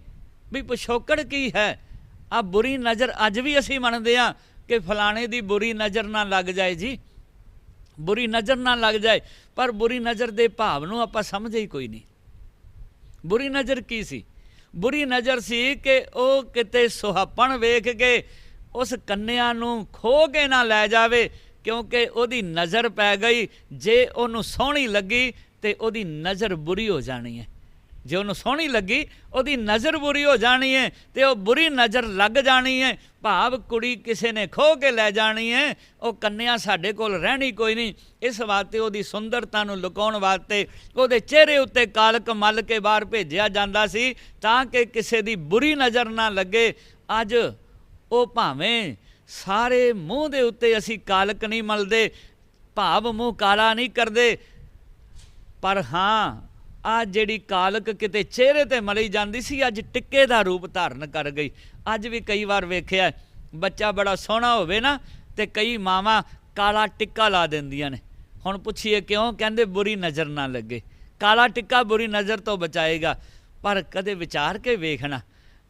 ਵੀ ਪਿਛੋਕੜ ਕੀ ਹੈ। ਆ ਬੁਰੀ ਨਜ਼ਰ ਅੱਜ ਵੀ ਅਸੀਂ ਮੰਨਦੇ ਆ ਕਿ ਫਲਾਣੇ ਦੀ ਬੁਰੀ ਨਜ਼ਰ ਨਾ ਲੱਗ ਜਾਏ ਜੀ। ਬੁਰੀ ਨਜ਼ਰ ਨਾ ਲੱਗ ਜਾਏ, ਪਰ ਬੁਰੀ ਨਜ਼ਰ ਦੇ ਭਾਵ ਨੂੰ ਆਪਾਂ ਸਮਝੇ ਹੀ ਕੋਈ ਨਹੀਂ। ਬੁਰੀ ਨਜ਼ਰ ਕੀ ਸੀ? ਬੁਰੀ ਨਜ਼ਰ ਸੀ ਕਿ ਉਹ ਕਿਤੇ ਸੁਹਾਪਣ ਵੇਖ ਕੇ ਉਸ ਕੰਨਿਆ ਨੂੰ ਖੋ ਕੇ ਨਾ ਲੈ ਜਾਵੇ, ਕਿਉਂਕਿ ਉਹਦੀ ਨਜ਼ਰ ਪੈ ਗਈ। ਜੇ ਉਹਨੂੰ ਸੋਹਣੀ ਲੱਗੀ ਤੇ ਉਹਦੀ ਨਜ਼ਰ ਬੁਰੀ ਹੋ ਜਾਣੀ ਹੈ। ਜੇ ਉਹਨੂੰ ਸੋਹਣੀ ਲੱਗੀ, ਉਹਦੀ ਨਜ਼ਰ ਬੁਰੀ ਹੋ ਜਾਣੀ ਹੈ ਤੇ ਉਹ ਬੁਰੀ ਨਜ਼ਰ ਲੱਗ ਜਾਣੀ ਹੈ ਭਾਵ ਕੁੜੀ ਕਿਸੇ ਨੇ ਖੋ ਕੇ ਲੈ ਜਾਣੀ ਹੈ ਉਹ ਕੰਨਿਆ ਸਾਡੇ ਕੋਲ ਰਹਿਣੀ ਕੋਈ ਨਹੀਂ। ਇਸ ਵਾਸਤੇ ਉਹਦੀ ਸੁੰਦਰਤਾ ਨੂੰ ਲੁਕਾਉਣ ਵਾਸਤੇ ਉਹਦੇ ਚਿਹਰੇ ਉੱਤੇ ਕਾਲਕ ਮਲ ਕੇ ਬਾਹਰ ਭੇਜਿਆ ਜਾਂਦਾ ਸੀ ਤਾਂ ਕਿ ਕਿਸੇ ਦੀ ਬੁਰੀ ਨਜ਼ਰ ਨਾ ਲੱਗੇ। ਅੱਜ ਉਹ ਭਾਵੇਂ ਸਾਰੇ ਮੂੰਹ ਦੇ ਉੱਤੇ ਅਸੀਂ ਕਾਲਕ ਨਹੀਂ ਮਲਦੇ, ਭਾਵ ਮੂੰਹ ਕਾਲਾ ਨਹੀਂ ਕਰਦੇ, ਪਰ ਹਾਂ ਆ ਜਿਹੜੀ ਕਾਲਕ ਕਿਤੇ ਚਿਹਰੇ ਤੇ ਮਲੀ ਜਾਂਦੀ ਸੀ, ਅੱਜ ਟਿੱਕੇ ਦਾ ਰੂਪ ਧਾਰਨ ਕਰ ਗਈ। ਅੱਜ ਵੀ ਕਈ ਵਾਰ ਵੇਖਿਆ ਬੱਚਾ ਬੜਾ ਸੋਹਣਾ ਹੋਵੇ ਨਾ, ਤੇ ਕਈ ਮਾਵਾਂ ਕਾਲਾ ਟਿੱਕਾ ਲਾ ਦਿੰਦੀਆਂ ਨੇ। ਹੁਣ ਪੁੱਛੀਏ ਕਿਉਂ? ਕਹਿੰਦੇ ਬੁਰੀ ਨਜ਼ਰ ਨਾ ਲੱਗੇ। ਕਾਲਾ ਟਿੱਕਾ ਬੁਰੀ ਨਜ਼ਰ ਤੋਂ ਬਚਾਏਗਾ, ਪਰ ਕਦੇ ਵਿਚਾਰ ਕੇ ਵੇਖਣਾ।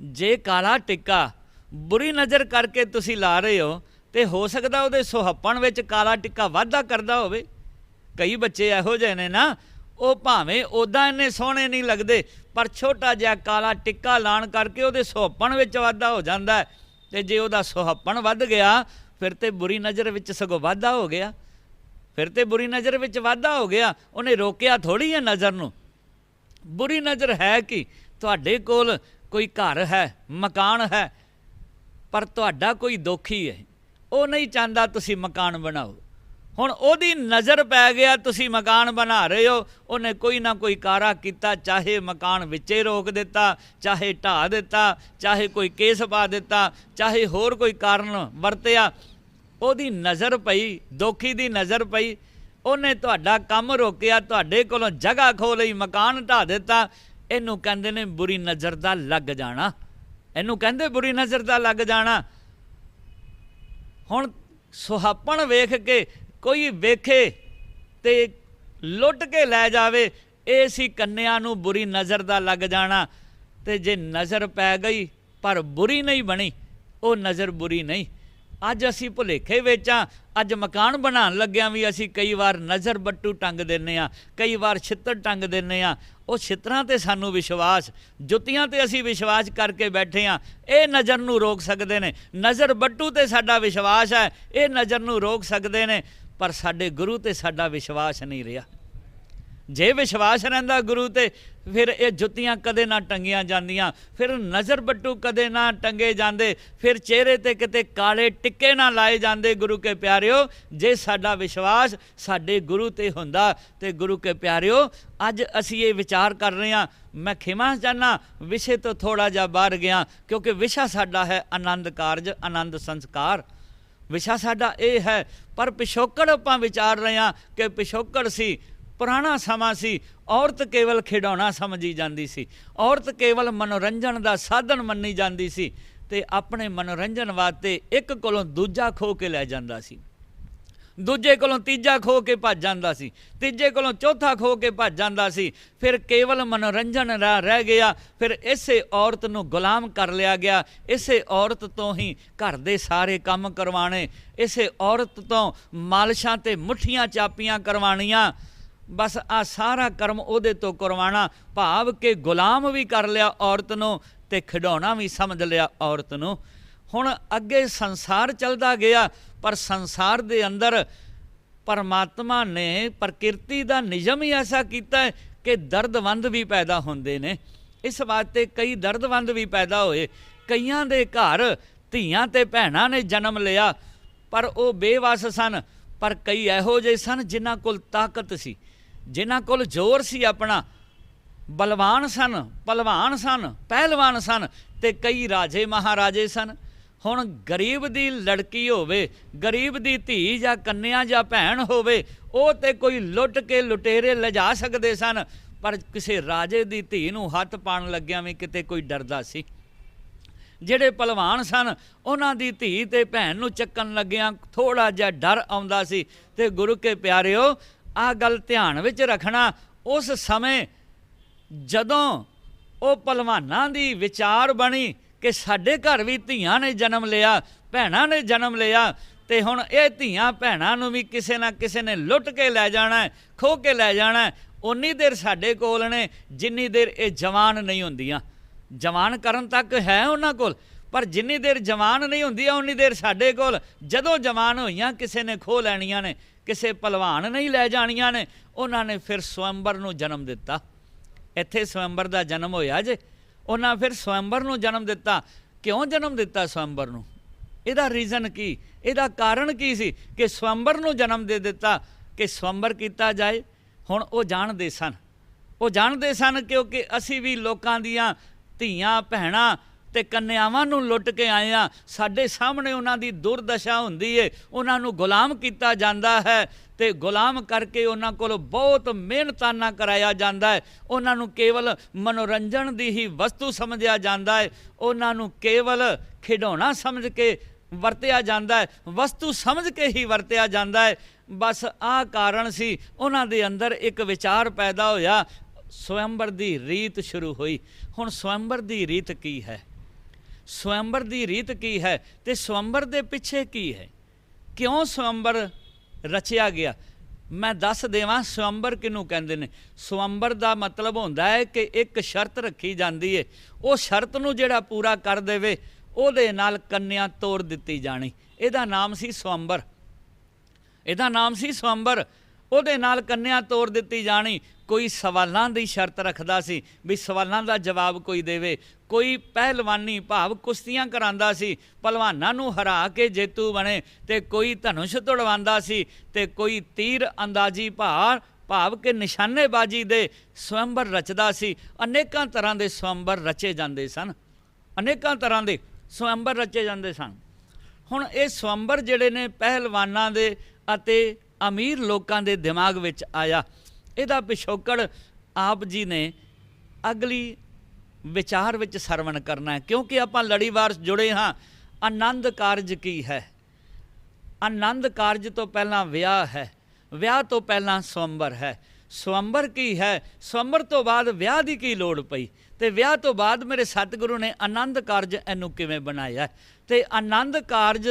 ਜੇ ਕਾਲਾ ਟਿੱਕਾ ਬੁਰੀ ਨਜ਼ਰ ਕਰਕੇ ਤੁਸੀਂ ਲਾ ਰਹੇ ਹੋ, ਤੇ ਹੋ ਸਕਦਾ ਉਹਦੇ ਸੁਹੱਪਣ ਵਿੱਚ ਕਾਲਾ ਟਿੱਕਾ ਵਾਧਾ ਕਰਦਾ ਹੋਵੇ। ਕਈ ਬੱਚੇ ਇਹੋ ਜਿਹੇ ਨੇ ਨਾ ਉਹ ਭਾਵੇਂ ਉਦਾਂ ਇੰਨੇ ਸੋਹਣੇ ਨਹੀਂ ਲੱਗਦੇ, ਪਰ ਛੋਟਾ ਜਿਹਾ ਕਾਲਾ ਟਿੱਕਾ ਲਾਣ ਕਰਕੇ ਉਹਦੇ ਸੁਹੱਪਣ ਵਿੱਚ ਵਾਧਾ ਹੋ ਜਾਂਦਾ ਹੈ। ਤੇ ਜੇ ਉਹਦਾ ਸੁਹੱਪਣ ਵੱਧ ਗਿਆ, ਫਿਰ ਤੇ ਬੁਰੀ ਨਜ਼ਰ ਵਿੱਚ ਸਗੋਂ ਵਾਧਾ ਹੋ ਗਿਆ। ਫਿਰ ਤੇ ਬੁਰੀ ਨਜ਼ਰ ਵਿੱਚ ਵਾਧਾ ਹੋ ਗਿਆ, ਉਹਨੇ ਰੋਕਿਆ ਥੋੜੀ ਹੈ ਨਜ਼ਰ ਨੂੰ। ਬੁਰੀ ਨਜ਼ਰ ਹੈ ਕਿ ਤੁਹਾਡੇ ਕੋਲ ਕੋਈ ਘਰ ਹੈ, ਮਕਾਨ ਹੈ, ਪਰ ਤੁਹਾਡਾ ਕੋਈ ਦੁਖੀ ਹੈ। ਉਹ ਨਹੀਂ ਚਾਹੁੰਦਾ ਤੁਸੀਂ ਮਕਾਨ ਬਣਾਓ। ਹੁਣ ਉਹਦੀ ਨਜ਼ਰ ਪੈ ਗਿਆ, ਤੁਸੀਂ ਮਕਾਨ ਬਣਾ ਰਹੇ ਹੋ, ਉਹਨੇ ਕੋਈ ਨਾ ਕੋਈ ਕਾਰਾ ਕੀਤਾ, ਚਾਹੇ ਮਕਾਨ ਵਿੱਚੇ ਰੋਕ ਦਿੱਤਾ, ਚਾਹੇ ਢਾ ਦਿੱਤਾ, ਚਾਹੇ ਕੋਈ ਕੇਸ ਪਾ ਦਿੱਤਾ, ਚਾਹੇ ਹੋਰ ਕੋਈ ਕਾਰਨ ਵਰਤਿਆ। ਉਹਦੀ ਨਜ਼ਰ ਪਈ, ਦੋਖੀ ਦੀ ਨਜ਼ਰ ਪਈ। ਉਹਨੇ ਤੁਹਾਡਾ ਕੰਮ ਰੋਕਿਆ, ਤੁਹਾਡੇ ਕੋਲੋਂ ਜਗ੍ਹਾ ਖੋ ਲਈ, ਮਕਾਨ ਢਾ ਦਿੱਤਾ। ਇਹਨੂੰ ਕਹਿੰਦੇ ਨੇ ਬੁਰੀ ਨਜ਼ਰ ਦਾ ਲੱਗ ਜਾਣਾ। ਇਹਨੂੰ ਕਹਿੰਦੇ ਬੁਰੀ ਨਜ਼ਰ ਦਾ ਲੱਗ ਜਾਣਾ। ਹੁਣ ਸੁਹਾਪਣ ਵੇਖ ਕੇ ਕੋਈ ਵੇਖੇ ਤੇ ਲੁੱਟ ਕੇ ਲੈ ਜਾਵੇ, ਇਹ ਸੀ ਕੰਨਿਆਂ ਨੂੰ ਬੁਰੀ ਨਜ਼ਰ ਦਾ ਲੱਗ ਜਾਣਾ। ਤੇ ਜੇ ਨਜ਼ਰ ਪੈ ਗਈ, ਪਰ ਬੁਰੀ ਨਹੀਂ ਬਣੀ, ਉਹ ਨਜ਼ਰ ਬੁਰੀ ਨਹੀਂ। ਅੱਜ ਅਸੀਂ ਭੁਲੇਖੇ ਵਿੱਚ ਆ ਅੱਜ ਮਕਾਨ ਬਣਾਉਣ ਲੱਗਿਆਂ ਵੀ ਅਸੀਂ ਕਈ ਵਾਰ ਨਜ਼ਰ ਬੱਟੂ ਟੰਗ ਦਿੰਨੇ ਆ ਕਈ ਵਾਰ ਛਿੱਤਰ ਟੰਗ ਦਿੰਨੇ ਆ ਉਹ ਛਿੱਤਰਾਂ ਤੇ ਸਾਨੂੰ ਵਿਸ਼ਵਾਸ, ਜੁੱਤੀਆਂ ਤੇ ਅਸੀਂ ਵਿਸ਼ਵਾਸ ਕਰਕੇ ਬੈਠੇ ਆ ਇਹ ਨਜ਼ਰ ਨੂੰ ਰੋਕ ਸਕਦੇ ਨੇ। ਨਜ਼ਰ ਬੱਟੂ ਤੇ ਸਾਡਾ ਵਿਸ਼ਵਾਸ ਹੈ, ਇਹ ਨਜ਼ਰ ਨੂੰ ਰੋਕ ਸਕਦੇ ਨੇ। ਪਰ ਸਾਡੇ ਗੁਰੂ ਤੇ ਸਾਡਾ ਵਿਸ਼ਵਾਸ ਨਹੀਂ ਰਿਹਾ। ਜੇ ਵਿਸ਼ਵਾਸ ਰਹਿੰਦਾ ਗੁਰੂ ਤੇ, ਫਿਰ ਇਹ ਜੁੱਤੀਆਂ ਕਦੇ ਨਾ ਟੰਗੀਆਂ ਜਾਂਦੀਆਂ, ਫਿਰ ਨਜ਼ਰ ਬੱਟੂ ਕਦੇ ਨਾ ਟੰਗੇ ਜਾਂਦੇ, ਫਿਰ ਚਿਹਰੇ ਤੇ ਕਿਤੇ ਕਾਲੇ ਟਿੱਕੇ ਨਾ ਲਾਏ ਜਾਂਦੇ ਗੁਰੂ ਕੇ ਪਿਆਰਿਓ। ਜੇ ਸਾਡਾ ਵਿਸ਼ਵਾਸ ਸਾਡੇ ਗੁਰੂ ਤੇ ਹੁੰਦਾ ਤੇ ਗੁਰੂ ਕੇ ਪਿਆਰਿਓ, ਅੱਜ ਅਸੀਂ ਇਹ ਵਿਚਾਰ ਕਰ ਰਹੇ ਹਾਂ। ਮੈਂ ਖਿਮਾ ਚਾਹਨਾ ਵਿਸ਼ੇ ਤੋਂ ਥੋੜਾ ਜਿਹਾ ਬਾਹਰ ਗਿਆ, ਕਿਉਂਕਿ ਵਿਸ਼ਾ ਸਾਡਾ ਹੈ ਆਨੰਦ ਕਾਰਜ, ਆਨੰਦ ਸੰਸਕਾਰ। ਵਿਸ਼ਾ ਸਾਡਾ ਇਹ ਹੈ ਪਰ ਪਿਛੋਕੜ ਆਪਾਂ ਵਿਚਾਰ ਰਹੇ ਹਾਂ ਕਿ ਪਿਛੋਕੜ ਸੀ, ਪੁਰਾਣਾ ਸਮਾਂ ਸੀ, ਔਰਤ ਕੇਵਲ ਖਿਡੌਣਾ ਸਮਝੀ ਜਾਂਦੀ ਸੀ, ਔਰਤ ਕੇਵਲ ਮਨੋਰੰਜਨ ਦਾ ਸਾਧਨ ਮੰਨੀ ਜਾਂਦੀ ਸੀ ਤੇ ਆਪਣੇ ਮਨੋਰੰਜਨ ਵਾਸਤੇ ਇੱਕ ਕੋਲੋਂ ਦੂਜਾ ਖੋ ਕੇ ਲੈ ਜਾਂਦਾ ਸੀ। ਦੂਜੇ ਕੋਲੋਂ ਤੀਜਾ ਖੋ ਕੇ ਭੱਜ ਜਾਂਦਾ ਸੀ, ਤੀਜੇ ਕੋਲੋਂ ਚੌਥਾ ਖੋ ਕੇ ਭੱਜ ਜਾਂਦਾ ਸੀ, ਫਿਰ ਕੇਵਲ ਮਨੋਰੰਜਨ ਰਾ- ਰਹਿ ਗਿਆ, ਫਿਰ ਇਸੇ ਔਰਤ ਨੂੰ ਗੁਲਾਮ ਕਰ ਲਿਆ ਗਿਆ, ਇਸੇ ਔਰਤ ਤੋਂ ਹੀ ਘਰ ਦੇ ਸਾਰੇ ਕੰਮ ਕਰਵਾਣੇ ਇਸੇ ਔਰਤ ਤੋਂ ਮਾਲਸ਼ਾਂ ਤੇ ਮੁੱਠੀਆਂ ਚਾਪੀਆਂ ਕਰਵਾਣੀਆਂ ਬਸ ਆ ਸਾਰਾ ਕਰਮ ਉਹਦੇ ਤੋਂ ਕਰਵਾਣਾ ਭਾਵ ਕਿ ਗੁਲਾਮ ਵੀ ਕਰ ਲਿਆ ਔਰਤ ਨੂੰ ਤੇ ਖਿਡੌਣਾ ਵੀ ਸਮਝ ਲਿਆ ਔਰਤ ਨੂੰ। ਹੁਣ ਅੱਗੇ ਸੰਸਾਰ ਚੱਲਦਾ ਗਿਆ, ਪਰ ਸੰਸਾਰ ਦੇ ਅੰਦਰ ਪਰਮਾਤਮਾ ਨੇ ਪ੍ਰਕਿਰਤੀ ਦਾ ਨਿਯਮ ਹੀ ਐਸਾ ਕੀਤਾ ਕਿ ਦਰਦਵੰਦ ਵੀ ਪੈਦਾ ਹੁੰਦੇ ਨੇ। ਇਸ ਵਾਸਤੇ ਕਈ ਦਰਦਵੰਦ ਵੀ ਪੈਦਾ ਹੋਏ। ਕਈਆਂ ਦੇ ਘਰ ਧੀਆਂ ਤੇ ਭੈਣਾਂ ਨੇ ਜਨਮ ਲਿਆ, ਪਰ ਉਹ ਬੇਵਸ ਸਨ। ਪਰ ਕਈ ਇਹੋ ਜਿਹੇ ਸਨ ਜਿਨ੍ਹਾਂ ਕੋਲ ਤਾਕਤ ਸੀ, ਜਿਨ੍ਹਾਂ ਕੋਲ ਜ਼ੋਰ ਸੀ ਆਪਣਾ। ਬਲਵਾਨ ਸਨ ਪਹਿਲਵਾਨ ਸਨ ਪਹਿਲਵਾਨ ਸਨ ਤੇ ਕਈ ਰਾਜੇ ਮਹਾਰਾਜੇ ਸਨ। ਹੁਣ ਗਰੀਬ ਦੀ ਲੜਕੀ ਹੋਵੇ, ਗਰੀਬ ਦੀ ਧੀ ਜਾਂ ਕੰਨਿਆ ਜਾਂ ਭੈਣ ਹੋਵੇ, ਉਹ ਤੇ ਕੋਈ ਲੁੱਟ ਕੇ ਲੁਟੇਰੇ ਲਿਜਾ ਸਕਦੇ ਸਨ, ਪਰ ਕਿਸੇ ਰਾਜੇ ਦੀ ਧੀ ਨੂੰ ਹੱਥ ਪਾਣ ਲੱਗਿਆਂ ਵੀ ਕਿਤੇ ਕੋਈ ਡਰਦਾ ਸੀ। ਜਿਹੜੇ ਪਹਿਲਵਾਨ ਸਨ, ਉਹਨਾਂ ਦੀ ਧੀ ਤੇ ਭੈਣ ਨੂੰ ਚੱਕਣ ਲੱਗਿਆਂ ਥੋੜਾ ਜਿਹਾ ਡਰ ਆਉਂਦਾ ਸੀ ਤੇ ਗੁਰੂ ਕੇ ਪਿਆਰਿਓ ਆ ਗੱਲ ਧਿਆਨ ਵਿੱਚ ਰੱਖਣਾ, ਉਸ ਸਮੇਂ ਜਦੋਂ ਉਹ ਪਹਿਲਵਾਨਾਂ ਦੀ ਵਿਚਾਰ ਬਣੀ ਕਿ ਸਾਡੇ ਘਰ ਵੀ ਧੀਆਂ ਨੇ ਜਨਮ ਲਿਆ, ਭੈਣਾਂ ਨੇ ਜਨਮ ਲਿਆ, ਤੇ ਹੁਣ ਇਹ ਧੀਆਂ ਭੈਣਾਂ ਨੂੰ ਵੀ ਕਿਸੇ ਨਾ ਕਿਸੇ ਨੇ ਲੁੱਟ ਕੇ ਲੈ ਜਾਣਾ ਹੈ ਖੋ ਕੇ ਲੈ ਜਾਣਾ ਉਨੀ ਦੇਰ ਸਾਡੇ ਕੋਲ ਨੇ, ਜਿੰਨੀ ਦੇਰ ਇਹ ਜਵਾਨ ਨਹੀਂ ਹੁੰਦੀਆਂ। ਜਵਾਨ ਕਰਨ ਤੱਕ ਹੈ ਉਹਨਾਂ ਕੋਲ, ਪਰ ਜਿੰਨੀ ਦੇਰ ਜਵਾਨ ਨਹੀਂ ਹੁੰਦੀਆਂ ਉਨੀ ਦੇਰ ਸਾਡੇ ਕੋਲ। ਜਦੋਂ ਜਵਾਨ ਹੋਈਆਂ, ਕਿਸੇ ਨੇ ਖੋ ਲੈਣੀਆਂ ਨੇ, ਕਿਸੇ ਪਹਿਲਵਾਨ ਨਹੀਂ ਲੈ ਜਾਣੀਆਂ ਨੇ, ਉਹਨਾਂ ਨੇ ਫਿਰ ਸਵੰਬਰ ਨੂੰ ਜਨਮ ਦਿੱਤਾ। ਇੱਥੇ ਸਵੰਬਰ ਦਾ ਜਨਮ ਹੋਇਆ ਜੇ। ਉਹਨਾਂ ਫਿਰ ਸਵੰਬਰ ਨੂੰ ਜਨਮ ਦਿੱਤਾ। ਕਿਉਂ ਜਨਮ ਦਿੱਤਾ ਸਵੰਬਰ ਨੂੰ? ਇਹਦਾ ਰੀਜ਼ਨ ਕੀ? ਇਹਦਾ ਕਾਰਨ ਕੀ ਸੀ ਕਿ ਸਵੰਬਰ ਨੂੰ ਜਨਮ ਦੇ ਦਿੱਤਾ ਕਿ ਸਵੰਬਰ ਕੀਤਾ ਜਾਏ? ਹੁਣ ਉਹ ਜਾਣਦੇ ਸਨ। ਉਹ ਜਾਣਦੇ ਸਨ ਕਿਉਂਕਿ ਅਸੀਂ ਵੀ ਲੋਕਾਂ ਦੀਆਂ ਧੀਆਂ, ਭੈਣਾਂ ਤੇ ਕੰਨਿਆਵਾਂ ਨੂੰ ਲੁੱਟ ਕੇ ਆਏ ਆ। ਸਾਡੇ ਸਾਹਮਣੇ ਉਹਨਾਂ ਦੀ ਦੁਰਦਸ਼ਾ ਹੁੰਦੀ ਏ। ਉਹਨਾਂ ਨੂੰ ਗੁਲਾਮ ਕੀਤਾ ਜਾਂਦਾ ਹੈ ਤੇ ਗੁਲਾਮ ਕਰਕੇ ਉਹਨਾਂ ਕੋਲ ਬਹੁਤ ਮਿਹਨਤਾਨਾ ਕਰਾਇਆ ਜਾਂਦਾ ਹੈ। ਉਹਨਾਂ ਨੂੰ ਕੇਵਲ ਮਨੋਰੰਜਨ ਦੀ ਹੀ ਵਸਤੂ ਸਮਝਿਆ ਜਾਂਦਾ ਹੈ। ਉਹਨਾਂ ਨੂੰ ਕੇਵਲ ਖਿਡੌਣਾ ਸਮਝ ਕੇ ਵਰਤਿਆ ਜਾਂਦਾ ਹੈ। ਵਸਤੂ ਸਮਝ ਕੇ ਹੀ ਵਰਤਿਆ ਜਾਂਦਾ ਹੈ। ਬਸ ਆਹ ਕਾਰਨ ਸੀ, ਉਹਨਾਂ ਦੇ ਅੰਦਰ ਇੱਕ ਵਿਚਾਰ ਪੈਦਾ ਹੋਇਆ। ਸਵੰਬਰ ਦੀ ਰੀਤ ਸ਼ੁਰੂ ਹੋਈ। ਹੁਣ ਸਵੰਬਰ ਦੀ ਰੀਤ ਕੀ ਹੈ? ਸਵੰਬਰ ਦੀ ਰੀਤ ਕੀ ਹੈ ਤੇ ਸਵੰਬਰ ਦੇ ਪਿੱਛੇ ਕੀ ਹੈ? ਕਿਉਂ ਸਵੰਬਰ ਰਚਿਆ ਗਿਆ? ਮੈਂ ਦੱਸ ਦੇਵਾਂ, ਸਵੰਬਰ ਕਿਹਨੂੰ ਕਹਿੰਦੇ ਨੇ? ਸਵੰਬਰ ਦਾ ਮਤਲਬ ਹੁੰਦਾ ਹੈ ਕਿ ਇੱਕ ਸ਼ਰਤ ਰੱਖੀ ਜਾਂਦੀ ਹੈ ਉਹ ਸ਼ਰਤ ਨੂੰ ਜਿਹੜਾ ਪੂਰਾ ਕਰ ਦੇਵੇ, ਉਹਦੇ ਨਾਲ ਕੰਨਿਆ ਤੋੜ ਦਿੱਤੀ ਜਾਣੀ। ਇਹਦਾ ਨਾਮ ਸੀ ਸਵੰਬਰ। ਇਹਦਾ ਨਾਮ ਸੀ ਸਵੰਬਰ। ਉਹਦੇ ਨਾਲ ਕੰਨਿਆ ਤੋੜ ਦਿੱਤੀ ਜਾਣੀ। ਕੋਈ ਸਵਾਲਾਂ ਦੀ ਸ਼ਰਤ ਰੱਖਦਾ ਸੀ ਵੀ ਸਵਾਲਾਂ ਦਾ ਜਵਾਬ ਕੋਈ ਦੇਵੇ। ਕੋਈ ਪਹਿਲਵਾਨੀ ਭਾਵ ਕੁਸ਼ਤੀਆਂ ਕਰਾਂਦਾ ਸੀ। ਪਹਿਲਵਾਨਾਂ ਨੂੰ ਹਰਾ ਕੇ ਜੇਤੂ ਬਣੇ ਤੇ ਕੋਈ ਧਨੁਸ਼ ਤੁੜਵਾਉਂਦਾ ਸੀ ਤੇ ਕੋਈ ਤੀਰ ਅੰਦਾਜ਼ੀ ਭਾਰ ਭਾਵ ਕਿ ਨਿਸ਼ਾਨੇਬਾਜ਼ੀ ਦੇ ਸਵੰਬਰ ਰਚਦਾ ਸੀ। ਅਨੇਕਾਂ ਤਰ੍ਹਾਂ ਦੇ ਸਵੰਬਰ ਰਚੇ ਜਾਂਦੇ ਸਨ। ਅਨੇਕਾਂ ਤਰ੍ਹਾਂ ਦੇ ਸਵੰਬਰ ਰਚੇ ਜਾਂਦੇ ਸਨ। ਹੁਣ ਇਹ ਸਵੰਬਰ ਜਿਹੜੇ ਨੇ ਪਹਿਲਵਾਨਾਂ ਦੇ ਅਤੇ ਅਮੀਰ ਲੋਕਾਂ ਦੇ ਦਿਮਾਗ ਵਿੱਚ ਆਇਆ। ਇਹਦਾ ਪਿਛੋਕੜ ਆਪ ਜੀ ਨੇ ਅਗਲੀ ਵਿਚਾਰ ਵਿੱਚ ਸਰਵਣ ਕਰਨਾ ਹੈ, ਕਿਉਂਕਿ ਆਪਾਂ ਲੜੀਵਾਰ ਜੁੜੇ ਹਾਂ, ਆਨੰਦ ਕਾਰਜ ਕੀ ਹੈ? ਆਨੰਦ ਕਾਰਜ ਤੋਂ ਪਹਿਲਾਂ ਵਿਆਹ ਹੈ, ਵਿਆਹ ਤੋਂ ਪਹਿਲਾਂ ਸਵੰਬਰ ਹੈ। ਸਵੰਬਰ ਕੀ ਹੈ? ਸਵੰਬਰ ਤੋਂ ਬਾਅਦ ਵਿਆਹ ਦੀ ਕੀ ਲੋੜ ਪਈ? ਤੇ ਵਿਆਹ ਤੋਂ ਬਾਅਦ ਮੇਰੇ ਸਤਿਗੁਰੂ ਨੇ ਆਨੰਦ ਕਾਰਜ ਇਹਨੂੰ ਕਿਵੇਂ ਬਣਾਇਆ? ਤੇ ਆਨੰਦ ਕਾਰਜ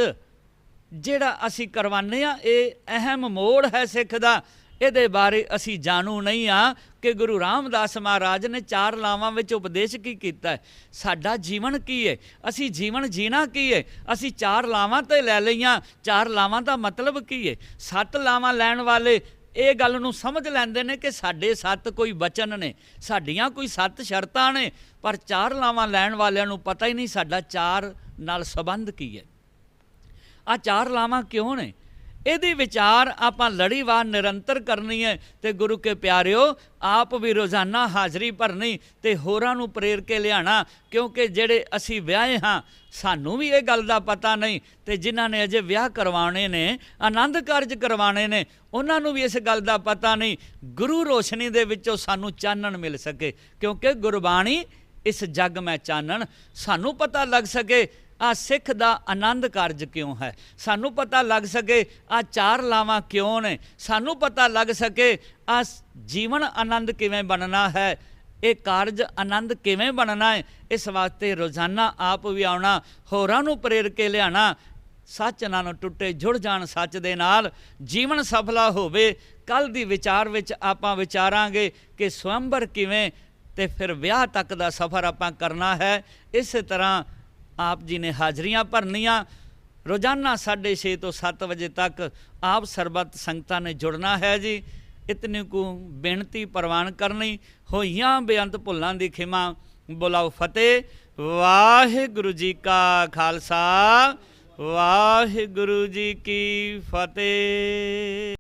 ਜਿਹੜਾ ਅਸੀਂ ਕਰਵਾਉਂਦੇ ਆ ਇਹ ਅਹਿਮ ਮੋੜ ਹੈ ਸਿੱਖ ਦਾ। ਇਹਦੇ ਬਾਰੇ ਅਸੀਂ ਜਾਣੂ ਨਹੀਂ ਆ ਕਿ ਗੁਰੂ ਰਾਮਦਾਸ ਮਹਾਰਾਜ ਨੇ ਚਾਰ ਲਾਵਾਂ ਵਿੱਚ ਉਪਦੇਸ਼ ਕੀ ਕੀਤਾ ਸਾਡਾ ਜੀਵਨ ਕੀ ਹੈ? ਅਸੀਂ ਜੀਵਨ ਜੀਣਾ ਕੀ ਹੈ? ਅਸੀਂ ਚਾਰ ਲਾਵਾਂ ਤੇ ਲੈ ਲਈਆਂ। ਚਾਰ ਲਾਵਾਂ ਦਾ ਮਤਲਬ ਕੀ ਹੈ? ਸੱਤ ਲਾਵਾਂ ਲੈਣ ਵਾਲੇ ਇਹ ਗੱਲ ਨੂੰ ਸਮਝ ਲੈਂਦੇ ਨੇ ਕਿ ਸਾਡੇ ਸੱਤ ਕੋਈ ਬਚਨ ਨੇ। ਸਾਡੀਆਂ ਕੋਈ ਸੱਤ ਸ਼ਰਤਾਂ ਨੇ। ਪਰ ਚਾਰ ਲਾਵਾਂ ਲੈਣ ਵਾਲਿਆਂ ਨੂੰ ਪਤਾ ਹੀ ਨਹੀਂ ਸਾਡਾ ਚਾਰ ਨਾਲ ਸੰਬੰਧ ਕੀ ਹੈ। ਆ ਚਾਰ ਲਾਵਾਂ ਕਿਉਂ ਨੇ? ਇਹਦੀ ਵਿਚਾਰ ਆਪਾਂ ਲੜੀਵਾਰ ਨਿਰੰਤਰ ਕਰਨੀ ਹੈ। ਤੇ ਗੁਰੂ ਕੇ ਪਿਆਰਿਓ, ਆਪ ਵੀ ਰੋਜ਼ਾਨਾ ਹਾਜ਼ਰੀ ਭਰਨੀ ਤੇ ਹੋਰਾਂ ਨੂੰ ਪ੍ਰੇਰ ਕੇ ਲਿਆਣਾ ਕਿਉਂਕਿ ਜਿਹੜੇ ਅਸੀਂ ਵਿਆਹੇ ਹਾਂ, ਸਾਨੂੰ ਵੀ ਇਹ ਗੱਲ ਦਾ ਪਤਾ ਨਹੀਂ। ਤੇ ਜਿਨ੍ਹਾਂ ਨੇ ਅਜੇ ਵਿਆਹ ਕਰਵਾਉਣੇ ਨੇ, ਆਨੰਦ ਕਾਰਜ ਕਰਵਾਉਣੇ ਨੇ, ਉਹਨਾਂ ਨੂੰ ਵੀ ਇਸ ਗੱਲ ਦਾ ਪਤਾ ਨਹੀਂ। ਗੁਰੂ ਰੋਸ਼ਨੀ ਦੇ ਵਿੱਚੋਂ ਸਾਨੂੰ ਚਾਨਣ ਮਿਲ ਸਕੇ, ਕਿਉਂਕਿ ਗੁਰਬਾਣੀ ਇਸ ਜੱਗ ਮੈਂ ਚਾਨਣ, ਸਾਨੂੰ ਪਤਾ ਲੱਗ ਸਕੇ ਆ ਸਿੱਖ ਦਾ ਆਨੰਦ ਕਾਰਜ ਕਿਉਂ ਹੈ? ਸਾਨੂੰ ਪਤਾ ਲੱਗ ਸਕੇ ਆ ਚਾਰ ਲਾਵਾਂ ਕਿਉਂ ਨੇ? ਸਾਨੂੰ ਪਤਾ ਲੱਗ ਸਕੇ ਆ ਜੀਵਨ ਆਨੰਦ ਕਿਵੇਂ ਬਣਨਾ ਹੈ? ਇਹ ਕਾਰਜ ਆਨੰਦ ਕਿਵੇਂ ਬਣਨਾ ਹੈ? ਇਸ ਵਾਸਤੇ ਰੋਜ਼ਾਨਾ ਆਪ ਵੀ ਆਉਣਾ, ਹੋਰਾਂ ਨੂੰ ਪ੍ਰੇਰ ਕੇ ਲਿਆਣਾ ਸੱਚ ਨਾਲ ਟੁੱਟੇ, ਜੁੜ ਜਾਣ ਸੱਚ ਦੇ ਨਾਲ। ਜੀਵਨ ਸਫਲਾ ਹੋਵੇ ਕੱਲ ਦੀ ਵਿਚਾਰ ਵਿੱਚ ਆਪਾਂ ਵਿਚਾਰਾਂਗੇ ਕਿ ਸਵੰਬਰ ਕਿਵੇਂ ਤੇ ਫਿਰ ਵਿਆਹ ਤੱਕ ਦਾ ਸਫ਼ਰ ਆਪਾਂ ਕਰਨਾ ਹੈ। ਇਸੇ ਤਰ੍ਹਾਂ ਆਪ ਜੀ ਨੇ ਹਾਜ਼ਰੀਆਂ ਭਰਨੀਆਂ। ਰੋਜ਼ਾਨਾ 6:30 ਤੋਂ 7 ਵਜੇ ਤੱਕ ਆਪ ਸਰਬੱਤ ਸੰਗਤਾਂ ਨੇ ਜੁੜਨਾ ਹੈ ਜੀ। ਇਤਨੀ ਕੁ ਬੇਨਤੀ ਪ੍ਰਵਾਨ ਕਰਨੀ। ਹੋਈਆਂ ਬੇਅੰਤ ਭੁੱਲਾਂ ਦੀ ਖਿਮਾ। ਬੁਲਾਓ ਫਤਿਹ। ਵਾਹਿਗੁਰੂ ਜੀ ਕਾ ਖਾਲਸਾ। ਵਾਹਿਗੁਰੂ ਜੀ ਕੀ ਫਤਿਹ।